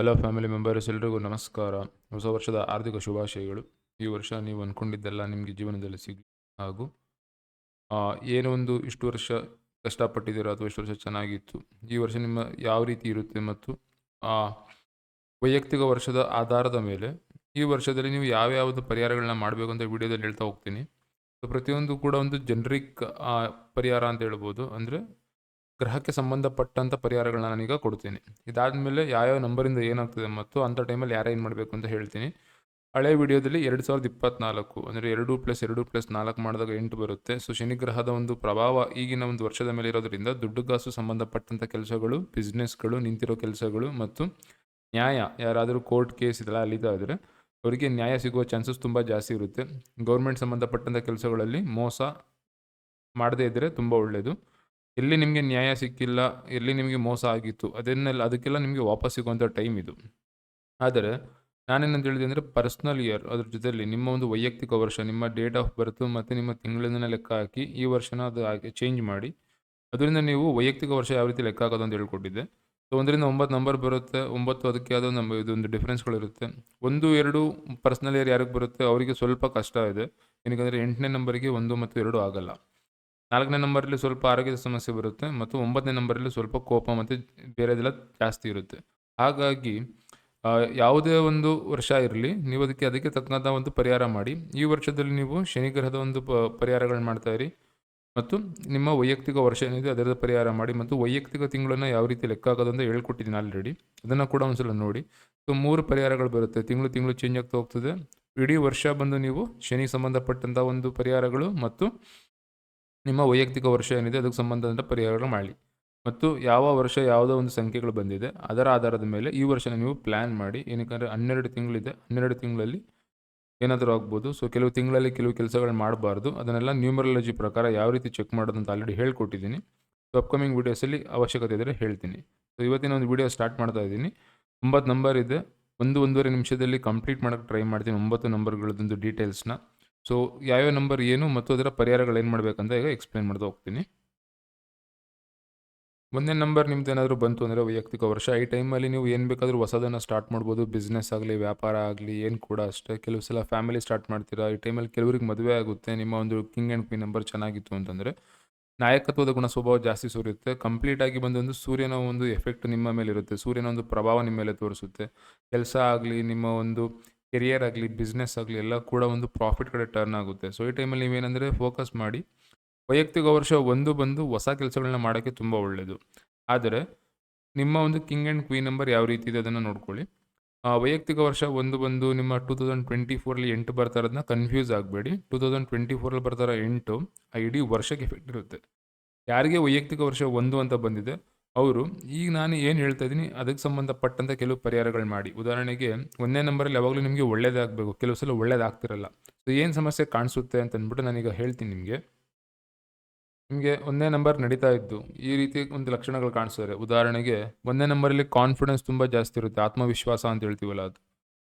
Hello family members ಎಲ್ರಿಗೂ ನಮಸ್ಕಾರ. ಹೊಸ ವರ್ಷದ ಆರ್ಥಿಕ ಶುಭಾಶಯಗಳು. ಈ ವರ್ಷ ನೀವು ಅಂದ್ಕೊಂಡಿದ್ದೆಲ್ಲ ನಿಮಗೆ ಜೀವನದಲ್ಲಿ ಸಿಗಲಿ. ಹಾಗೂ ಏನು ಒಂದು ಇಷ್ಟು ವರ್ಷ ಕಷ್ಟಪಟ್ಟಿದ್ದೀರೋ ಅಥವಾ ಇಷ್ಟು ವರ್ಷ ಚೆನ್ನಾಗಿತ್ತು? ಈ ವರ್ಷ ನಿಮ್ಮ ಯಾವ ರೀತಿ ಇರುತ್ತೆ ಮತ್ತು ವೈಯಕ್ತಿಕ ವರ್ಷದ ಆಧಾರದ ಮೇಲೆ ಈ ವರ್ಷದಲ್ಲಿ ನೀವು ಯಾವ್ಯಾವುದು ಪರಿಹಾರಗಳನ್ನ ಮಾಡಬೇಕು ಅಂತ ವಿಡಿಯೋದಲ್ಲಿ ಹೇಳ್ತಾ ಹೋಗ್ತೀನಿ. ಪ್ರತಿಯೊಂದು ಕೂಡ ಒಂದು ಜನರಿಕ್ ಪರಿಹಾರ ಅಂತ ಹೇಳ್ಬೋದು. ಅಂದರೆ ಗ್ರಹಕ್ಕೆ ಸಂಬಂಧಪಟ್ಟಂಥ ಪರಿಹಾರಗಳನ್ನ ನಾನೀಗ ಕೊಡ್ತೀನಿ. ಇದಾದಮೇಲೆ ಯಾವ್ಯಾವ ನಂಬರಿಂದ ಏನಾಗ್ತದೆ ಮತ್ತು ಅಂಥ ಟೈಮಲ್ಲಿ ಯಾರು ಏನು ಮಾಡಬೇಕು ಅಂತ ಹೇಳ್ತೀನಿ. ಹಳೆ ವಿಡಿಯೋದಲ್ಲಿ ಎರಡು ಸಾವಿರದ ಇಪ್ಪತ್ನಾಲ್ಕು, ಅಂದರೆ ಎರಡು ಪ್ಲಸ್ ಎರಡು ಪ್ಲಸ್ ನಾಲ್ಕು ಮಾಡಿದಾಗ ಎಂಟು ಬರುತ್ತೆ. ಸೊ ಶನಿಗ್ರಹದ ಒಂದು ಪ್ರಭಾವ ಈಗಿನ ಒಂದು ವರ್ಷದ ಮೇಲೆ ಇರೋದರಿಂದ ದುಡ್ಡು ಕಾಸು ಸಂಬಂಧಪಟ್ಟಂಥ ಕೆಲಸಗಳು ಬಿಸ್ನೆಸ್ಗಳು ನಿಂತಿರೋ ಕೆಲಸಗಳು ಮತ್ತು ನ್ಯಾಯ, ಯಾರಾದರೂ ಕೋರ್ಟ್ ಕೇಸ್ ಇದೆಲ್ಲ ಅಲ್ಲಿದ್ದಾದರೆ ಅವರಿಗೆ ನ್ಯಾಯ ಸಿಗುವ ಚಾನ್ಸಸ್ ತುಂಬ ಜಾಸ್ತಿ ಇರುತ್ತೆ. ಗೌರ್ಮೆಂಟ್ ಸಂಬಂಧಪಟ್ಟಂಥ ಕೆಲಸಗಳಲ್ಲಿ ಮೋಸ ಮಾಡದೇ ಇದ್ದರೆ ತುಂಬ ಒಳ್ಳೆಯದು ಎಲ್ಲಿ ನಿಮಗೆ ನ್ಯಾಯ ಸಿಕ್ಕಿಲ್ಲ, ಎಲ್ಲಿ ನಿಮಗೆ ಮೋಸ ಆಗಿತ್ತು, ಅದನ್ನೆಲ್ಲ, ಅದಕ್ಕೆಲ್ಲ ನಿಮಗೆ ವಾಪಸ್ ಸಿಗುವಂಥ ಟೈಮ್ ಇದು. ಆದರೆ, ನಾನೇನಂತ ಹೇಳಿದೆ ಅಂದರೆ ಪರ್ಸ್ನಲ್ ಇಯರ್ ಅದ್ರ ಜೊತೆಯಲ್ಲಿ ನಿಮ್ಮ ಒಂದು ವೈಯಕ್ತಿಕ ವರ್ಷ, ನಿಮ್ಮ ಡೇಟ್ ಆಫ್ ಬರ್ತ್ ಮತ್ತು ನಿಮ್ಮ ತಿಂಗಳಿನ ಲೆಕ್ಕ ಹಾಕಿ ಈ ವರ್ಷನ ಅದು ಚೇಂಜ್ ಮಾಡಿ. ಅದರಿಂದ ನೀವು ವೈಯಕ್ತಿಕ ವರ್ಷ ಯಾವ ರೀತಿ ಲೆಕ್ಕ ಹಾಕೋದು ಅಂತ ಹೇಳ್ಕೊಟ್ಟಿದ್ದೆ. ಸೊ ಒಂದರಿಂದ ಒಂಬತ್ತು ನಂಬರ್ ಬರುತ್ತೆ, ಒಂಬತ್ತು ಅದಕ್ಕೆ ಅದು ನಮ್ಮ ಇದೊಂದು ಡಿಫ್ರೆನ್ಸ್ಗಳಿರುತ್ತೆ ಒಂದು, ಎರಡು ಪರ್ಸ್ನಲ್ ಇಯರ್ ಯಾರಿಗೆ ಬರುತ್ತೆ, ಅವರಿಗೆ ಸ್ವಲ್ಪ ಕಷ್ಟ ಇದೆ. ಏನಕ್ಕೆ ಎಂಟನೇ ನಂಬರಿಗೆ ಒಂದು ಮತ್ತು ಎರಡು ಆಗಲ್ಲ. ನಾಲ್ಕನೇ ನಂಬರಲ್ಲಿ ಸ್ವಲ್ಪ ಆರೋಗ್ಯದ ಸಮಸ್ಯೆ ಬರುತ್ತೆ ಮತ್ತು ಒಂಬತ್ತನೇ ನಂಬರಲ್ಲಿ ಸ್ವಲ್ಪ ಕೋಪ ಮತ್ತು ಬೇರೆದೆಲ್ಲ ಜಾಸ್ತಿ ಇರುತ್ತೆ. ಹಾಗಾಗಿ ಯಾವುದೇ ಒಂದು ವರ್ಷ ಇರಲಿ, ನೀವು ಅದಕ್ಕೆ ಅದಕ್ಕೆ ತಕ್ಕಂಥ ಒಂದು ಪರಿಹಾರ ಮಾಡಿ. ಈ ವರ್ಷದಲ್ಲಿ ನೀವು ಶನಿಗ್ರಹದ ಒಂದು ಪ, ಪರಿಹಾರಗಳನ್ನ ಮಾಡ್ತಾ ಇರಿ ಮತ್ತು ನಿಮ್ಮ ವೈಯಕ್ತಿಕ ವರ್ಷ ಏನಿದೆ ಅದರ ಪರಿಹಾರ ಮಾಡಿ ಮತ್ತು ವೈಯಕ್ತಿಕ ತಿಂಗಳನ್ನು ಯಾವ ರೀತಿ ಲೆಕ್ಕ ಹಾಕೋದು ಅಂತ ಹೇಳ್ಕೊಟ್ಟಿದ್ದೀನಿ ಆಲ್ರೆಡಿ ಅದನ್ನು ಕೂಡ ಒಂದ್ಸಲ ನೋಡಿ. ಸೊ ಮೂರು ಪರಿಹಾರಗಳು ಬರುತ್ತೆ. ತಿಂಗಳು ತಿಂಗಳು ಚೇಂಜ್ ಆಗ್ತಾ ಹೋಗ್ತದೆ. ಇಡೀ ವರ್ಷ ಬಂದು ನೀವು ಶನಿ ಸಂಬಂಧಪಟ್ಟಂಥ ಒಂದು ಪರಿಹಾರಗಳು ಮತ್ತು ನಿಮ್ಮ ವೈಯಕ್ತಿಕ ವರ್ಷ ಏನಿದೆ, ಅದಕ್ಕೆ ಸಂಬಂಧಪಟ್ಟ ಪರಿಹಾರಗಳು ಮಾಡಿ ಮತ್ತು ಯಾವ ವರ್ಷ ಯಾವುದೋ ಒಂದು ಸಂಖ್ಯೆಗಳು ಬಂದಿದೆ, ಅದರ ಆಧಾರದ ಮೇಲೆ ಈ ವರ್ಷನ ನೀವು ಪ್ಲ್ಯಾನ್ ಮಾಡಿ. ಏನಕ್ಕೆ ಹನ್ನೆರಡು ತಿಂಗಳಿದೆ, ಹನ್ನೆರಡು ತಿಂಗಳಲ್ಲಿ ಏನಾದರೂ ಆಗ್ಬೋದು. ಸೊ ಕೆಲವು ತಿಂಗಳಲ್ಲಿ ಕೆಲವು ಕೆಲಸಗಳು ಮಾಡಬಾರ್ದು. ಅದನ್ನೆಲ್ಲ ನ್ಯೂಮರಾಲಜಿ ಪ್ರಕಾರ ಯಾವ ರೀತಿ ಚೆಕ್ ಮಾಡೋದು ಅಂತ ಆಲ್ರೆಡಿ ಹೇಳ್ಕೊಟ್ಟಿದ್ದೀನಿ. ಸೊ ಅಪ್ಕಮಿಂಗ್ ವೀಡಿಯೋಸಲ್ಲಿ ಅವಶ್ಯಕತೆ ಇದ್ದರೆ ಹೇಳ್ತೀನಿ. ಸೊ ಇವತ್ತಿನ ಒಂದು ವೀಡಿಯೋ ಸ್ಟಾರ್ಟ್ ಮಾಡ್ತಾ ಇದ್ದೀನಿ. ಒಂಬತ್ತು ನಂಬರ್ ಇದೆ. ಒಂದು ಒಂದೂವರೆ ನಿಮಿಷದಲ್ಲಿ ಕಂಪ್ಲೀಟ್ ಮಾಡೋಕ್ಕೆ ಟ್ರೈ ಮಾಡ್ತೀನಿ. ಒಂಬತ್ತು ನಂಬರ್ಗಳದ್ದೊಂದು ಡೀಟೇಲ್ಸ್ನ ಸೊ ಯಾವ್ಯಾವ ನಂಬರ್ ಏನು ಮತ್ತು ಅದರ ಪರಿಹಾರಗಳು ಏನು ಮಾಡಬೇಕಂತ ಈಗ ಎಕ್ಸ್ಪ್ಲೇನ್ ಮಾಡ್ತಾ ಹೋಗ್ತೀನಿ. ಒಂದೇ ನಂಬರ್ ನಿಮ್ದು ಏನಾದರೂ ಬಂತು ಅಂದರೆ ವೈಯಕ್ತಿಕ ವರ್ಷ. ಈ ಟೈಮಲ್ಲಿ ನೀವು ಏನು ಬೇಕಾದರೂ ಹೊಸದನ್ನು ಸ್ಟಾರ್ಟ್ ಮಾಡ್ಬೋದು. ಬಿಸ್ನೆಸ್ ಆಗಲಿ, ವ್ಯಾಪಾರ ಆಗಲಿ, ಏನು ಕೂಡ ಅಷ್ಟೇ. ಕೆಲವು ಸಲ ಫ್ಯಾಮಿಲಿ ಸ್ಟಾರ್ಟ್ ಮಾಡ್ತೀರಾ? ಈ ಟೈಮಲ್ಲಿ ಕೆಲವರಿಗೆ ಮದುವೆ ಆಗುತ್ತೆ. ನಿಮ್ಮ ಒಂದು ಕಿಂಗ್ ಆ್ಯಂಡ್ ಕ್ವೀನ್ ನಂಬರ್ ಚೆನ್ನಾಗಿತ್ತು ಅಂತಂದರೆ ನಾಯಕತ್ವದ ಗುಣ ಸ್ವಭಾವ ಜಾಸ್ತಿ ಸುರಿಯುತ್ತೆ ಕಂಪ್ಲೀಟ್ ಆಗಿ ಒಂದು ಸೂರ್ಯನ ಒಂದು ಎಫೆಕ್ಟ್ ನಿಮ್ಮ ಮೇಲೆ ಇರುತ್ತೆ ಸೂರ್ಯನ ಒಂದು ಪ್ರಭಾವ ನಿಮ್ಮ ಮೇಲೆ ತೋರಿಸುತ್ತೆ. ಕೆಲಸ ಆಗಲಿ, ನಿಮ್ಮ ಒಂದು ಕೆರಿಯರ್ ಆಗಲಿ ಬಿಸ್ನೆಸ್ ಆಗಲಿ ಎಲ್ಲ ಕೂಡ ಒಂದು ಪ್ರಾಫಿಟ್ ಕಡೆ ಟರ್ನ್ ಆಗುತ್ತೆ. ಸೊ ಈ ಟೈಮಲ್ಲಿ ನೀವೇನೆಂದರೆ ಫೋಕಸ್ ಮಾಡಿ, ವೈಯಕ್ತಿಕ ವರ್ಷ ಒಂದು ಬಂದು ಹೊಸ ಕೆಲಸಗಳನ್ನ ಮಾಡೋಕ್ಕೆ ತುಂಬ ಒಳ್ಳೆಯದು ಆದರೆ, ನಿಮ್ಮ ಒಂದು ಕಿಂಗ್ ಆ್ಯಂಡ್ ಕ್ವೀನ್ ನಂಬರ್ ಯಾವ ರೀತಿ ಇದೆ ಅದನ್ನು ನೋಡ್ಕೊಳ್ಳಿ. ವೈಯಕ್ತಿಕ ವರ್ಷ ಒಂದು ಬಂದು ನಿಮ್ಮ ಟೂ ತೌಸಂಡ್ ಟ್ವೆಂಟಿ ಫೋರಲ್ಲಿ ಎಂಟು ಬರ್ತಾ ಇರೋದನ್ನ ಕನ್ಫ್ಯೂಸ್ ಆಗಬೇಡಿ. ಟೂ ತೌಸಂಡ್ ಟ್ವೆಂಟಿ ಫೋರಲ್ಲಿ ಬರ್ತಾರೆ ಎಂಟು, ಆ, ಇಡೀ ವರ್ಷಕ್ಕೆ ಎಫೆಕ್ಟ್ ಇರುತ್ತೆ. ಯಾರಿಗೆ ವೈಯಕ್ತಿಕ ವರ್ಷ ಒಂದು ಅಂತ ಬಂದಿದೆ ಅವರು, ಈಗ ನಾನು ಏನು ಹೇಳ್ತಾ ಇದ್ದೀನಿ, ಅದಕ್ಕೆ ಸಂಬಂಧಪಟ್ಟಂತ ಕೆಲವು ಪರಿಹಾರಗಳು ಮಾಡಿ. ಉದಾಹರಣೆಗೆ, ಒಂದನೇ ನಂಬರಲ್ಲಿ ಯಾವಾಗಲೂ ನಿಮಗೆ ಒಳ್ಳೇದಾಗಬೇಕು. ಕೆಲವು ಸಲ ಒಳ್ಳೇದಾಗ್ತಿರಲ್ಲ. ಸೊ ಏನು ಸಮಸ್ಯೆ ಕಾಣಿಸುತ್ತೆ ಅಂತ ಅಂದ್ಬಿಟ್ಟು ನಾನೀಗ ಹೇಳ್ತೀನಿ ನಿಮಗೆ. ನಿಮಗೆ ಒಂದೇ ನಂಬರ್ ನಡೀತಾ ಇದ್ದು, ಈ ರೀತಿ ಒಂದು ಲಕ್ಷಣಗಳು ಕಾಣಿಸ್ತಾರೆ ಉದಾಹರಣೆಗೆ ಒಂದೇ ನಂಬರಲ್ಲಿ ಕಾನ್ಫಿಡೆನ್ಸ್ ತುಂಬ ಜಾಸ್ತಿ ಇರುತ್ತೆ, ಆತ್ಮವಿಶ್ವಾಸ ಅಂತ ಹೇಳ್ತೀವಲ್ಲ ಅದು.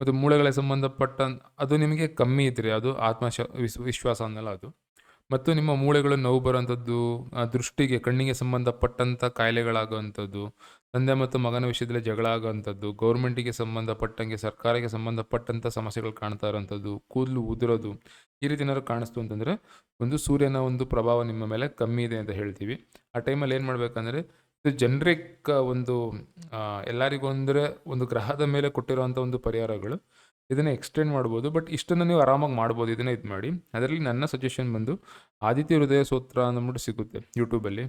ಮತ್ತು ಮೂಳೆಗಳಿಗೆ ಸಂಬಂಧಪಟ್ಟ, ಅದು ನಿಮಗೆ ಕಮ್ಮಿ ಇದ್ದರೆ ಅದು ಆತ್ಮ ವಿಶ್ವಾಸ ಅನ್ನಲ್ಲ ಅದು. ಮತ್ತು ನಿಮ್ಮ ಮೂಳೆಗಳು ನೋವು ಬರುವಂಥದ್ದು ದೃಷ್ಟಿಗೆ, ಕಣ್ಣಿಗೆ ಸಂಬಂಧಪಟ್ಟಂಥ ಕಾಯಿಲೆಗಳಾಗುವಂಥದ್ದು, ತಂದೆ ಮತ್ತು ಮಗನ ವಿಷಯದಲ್ಲಿ ಜಗಳ ಆಗುವಂಥದ್ದು, ಗೌರ್ಮೆಂಟಿಗೆ ಸಂಬಂಧಪಟ್ಟಂಗೆ, ಸರ್ಕಾರಕ್ಕೆ ಸಂಬಂಧಪಟ್ಟಂಥ ಸಮಸ್ಯೆಗಳು ಕಾಣ್ತಾ ಇರೋವಂಥದ್ದು, ಕೂದಲು ಉದುರೋದು, ಈ ರೀತಿ ಏನಾದ್ರು ಕಾಣಿಸ್ತು ಅಂತಂದರೆ, ಒಂದು ಸೂರ್ಯನ ಒಂದು ಪ್ರಭಾವ ನಿಮ್ಮ ಮೇಲೆ ಕಮ್ಮಿ ಇದೆ ಅಂತ ಹೇಳ್ತೀವಿ. ಆ ಟೈಮಲ್ಲಿ ಏನು ಮಾಡಬೇಕಂದ್ರೆ, ಇದು ಜನರಿಕ್ ಒಂದು ಎಲ್ಲರಿಗೂ ಅಂದರೆ ಒಂದು ಗ್ರಹದ ಮೇಲೆ ಕೊಟ್ಟಿರುವಂಥ ಒಂದು ಪರಿಹಾರಗಳು ಇದನ್ನು ಎಕ್ಸ್ಟೆಂಡ್ ಮಾಡ್ಬೋದು. ಬಟ್ ಇಷ್ಟನ್ನು ನೀವು ಆರಾಮಾಗಿ ಮಾಡ್ಬೋದು ಇದನ್ನು ಇದು ಮಾಡಿ. ಅದರಲ್ಲಿ ನನ್ನ ಸಜೆಷನ್ ಬಂದು ಆದಿತ್ಯ ಹೃದಯ ಸೂತ್ರ ಅಂದ್ಬಿಟ್ಟು ಸಿಗುತ್ತೆ ಯೂಟ್ಯೂಬಲ್ಲಿ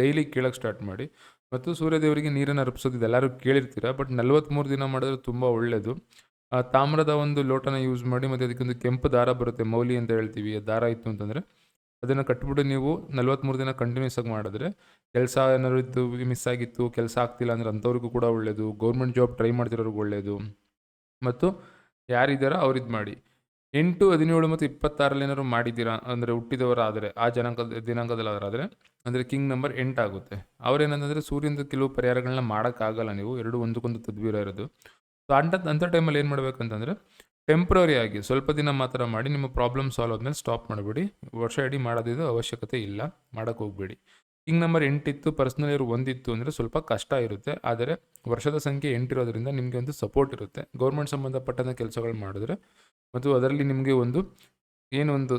ಡೈಲಿ ಕೇಳೋಕ್ಕೆ ಸ್ಟಾರ್ಟ್ ಮಾಡಿ. ಮತ್ತು ಸೂರ್ಯದೇವರಿಗೆ ನೀರನ್ನು ಅರ್ಪಿಸೋದು ಇದೆಲ್ಲರೂ ಕೇಳಿರ್ತೀರ ಬಟ್ ನಲ್ವತ್ತ್ಮೂರು ದಿನ ಮಾಡಿದ್ರೆ ತುಂಬ ಒಳ್ಳೆಯದು ತಾಮ್ರದ ಒಂದು ಲೋಟನ ಯೂಸ್ ಮಾಡಿ, ಮತ್ತು ಅದಕ್ಕೊಂದು ಕೆಂಪು ದಾರ ಬರುತ್ತೆ, ಮೌಲಿ ಅಂತ ಹೇಳ್ತೀವಿ ದಾರ ಇತ್ತು ಅಂತಂದರೆ. ಅದನ್ನು ಕಟ್ಬಿಟ್ಟು ನೀವು ನಲ್ವತ್ತ್ಮೂರು ದಿನ ಕಂಟಿನ್ಯೂಸ್ ಆಗಿ ಮಾಡಿದ್ರೆ ಕೆಲಸ ಏನಾದ್ರು ಇತ್ತು ಮಿಸ್ ಆಗಿತ್ತು, ಕೆಲಸ ಆಗ್ತಿಲ್ಲ ಅಂದರೆ ಅಂಥವ್ರಿಗೂ ಕೂಡ ಒಳ್ಳೆಯದು ಗೌರ್ಮೆಂಟ್ ಜಾಬ್ ಟ್ರೈ ಮಾಡ್ತಿರೋರಿಗೂ ಒಳ್ಳೆಯದು ಮತ್ತು ಯಾರಿದ್ದಾರೋ ಅವ್ರು ಇದು ಮಾಡಿ. ಎಂಟು, ಹದಿನೇಳು ಮತ್ತು ಇಪ್ಪತ್ತಾರಲ್ಲಿ ಏನಾದ್ರು ಮಾಡಿದ್ದೀರಾ? ಅಂದರೆ ಹುಟ್ಟಿದವರಾದರೆ, ಆ ಜನಾಂಕದ ದಿನಾಂಕದಲ್ಲಾದರೆ, ಅಂದರೆ ಕಿಂಗ್ ನಂಬರ್ ಎಂಟಾಗುತ್ತೆ ಅವ್ರೇನಂತಂದರೆ ಸೂರ್ಯನ ಕೆಲವು ಪರಿಹಾರಗಳನ್ನ ಮಾಡೋಕ್ಕಾಗಲ್ಲ ನೀವು, ಎರಡು ಒಂದಕ್ಕೊಂದು ತದ್ವೀರ ಇರೋದು. ಸೊ ಅಂಥ ಅಂಥ ಟೈಮಲ್ಲಿ ಏನು ಮಾಡಬೇಕಂತಂದರೆ ಟೆಂಪ್ರರಿ ಆಗಿ ಸ್ವಲ್ಪ ದಿನ ಮಾತ್ರ ಮಾಡಿ ನಿಮ್ಮ ಪ್ರಾಬ್ಲಮ್ ಸಾಲ್ವ್ ಆದ್ಮೇಲೆ ಸ್ಟಾಪ್ ಮಾಡಿಬಿಡಿ. ವರ್ಷ ಇಡೀ ಮಾಡೋದಿದ್ದು ಅವಶ್ಯಕತೆ ಇಲ್ಲ ಮಾಡೋಕ್ಕೆ ಹೋಗಬೇಡಿ. ಕಿಂಗ್ ನಂಬರ್ ಎಂಟಿತ್ತು, ಪರ್ಸ್ನಲ್ ಇಯರ್ ಒಂದಿತ್ತು ಅಂದರೆ ಸ್ವಲ್ಪ ಕಷ್ಟ ಇರುತ್ತೆ. ಆದರೆ ವರ್ಷದ ಸಂಖ್ಯೆ ಎಂಟಿರೋದ್ರಿಂದ ನಿಮಗೆ ಒಂದು ಸಪೋರ್ಟ್ ಇರುತ್ತೆ. ಗೌರ್ಮೆಂಟ್ ಸಂಬಂಧಪಟ್ಟಂಥ ಕೆಲಸಗಳು ಮಾಡಿದ್ರೆ ಮತ್ತು ಅದರಲ್ಲಿ ನಿಮಗೆ ಒಂದು ಏನೊಂದು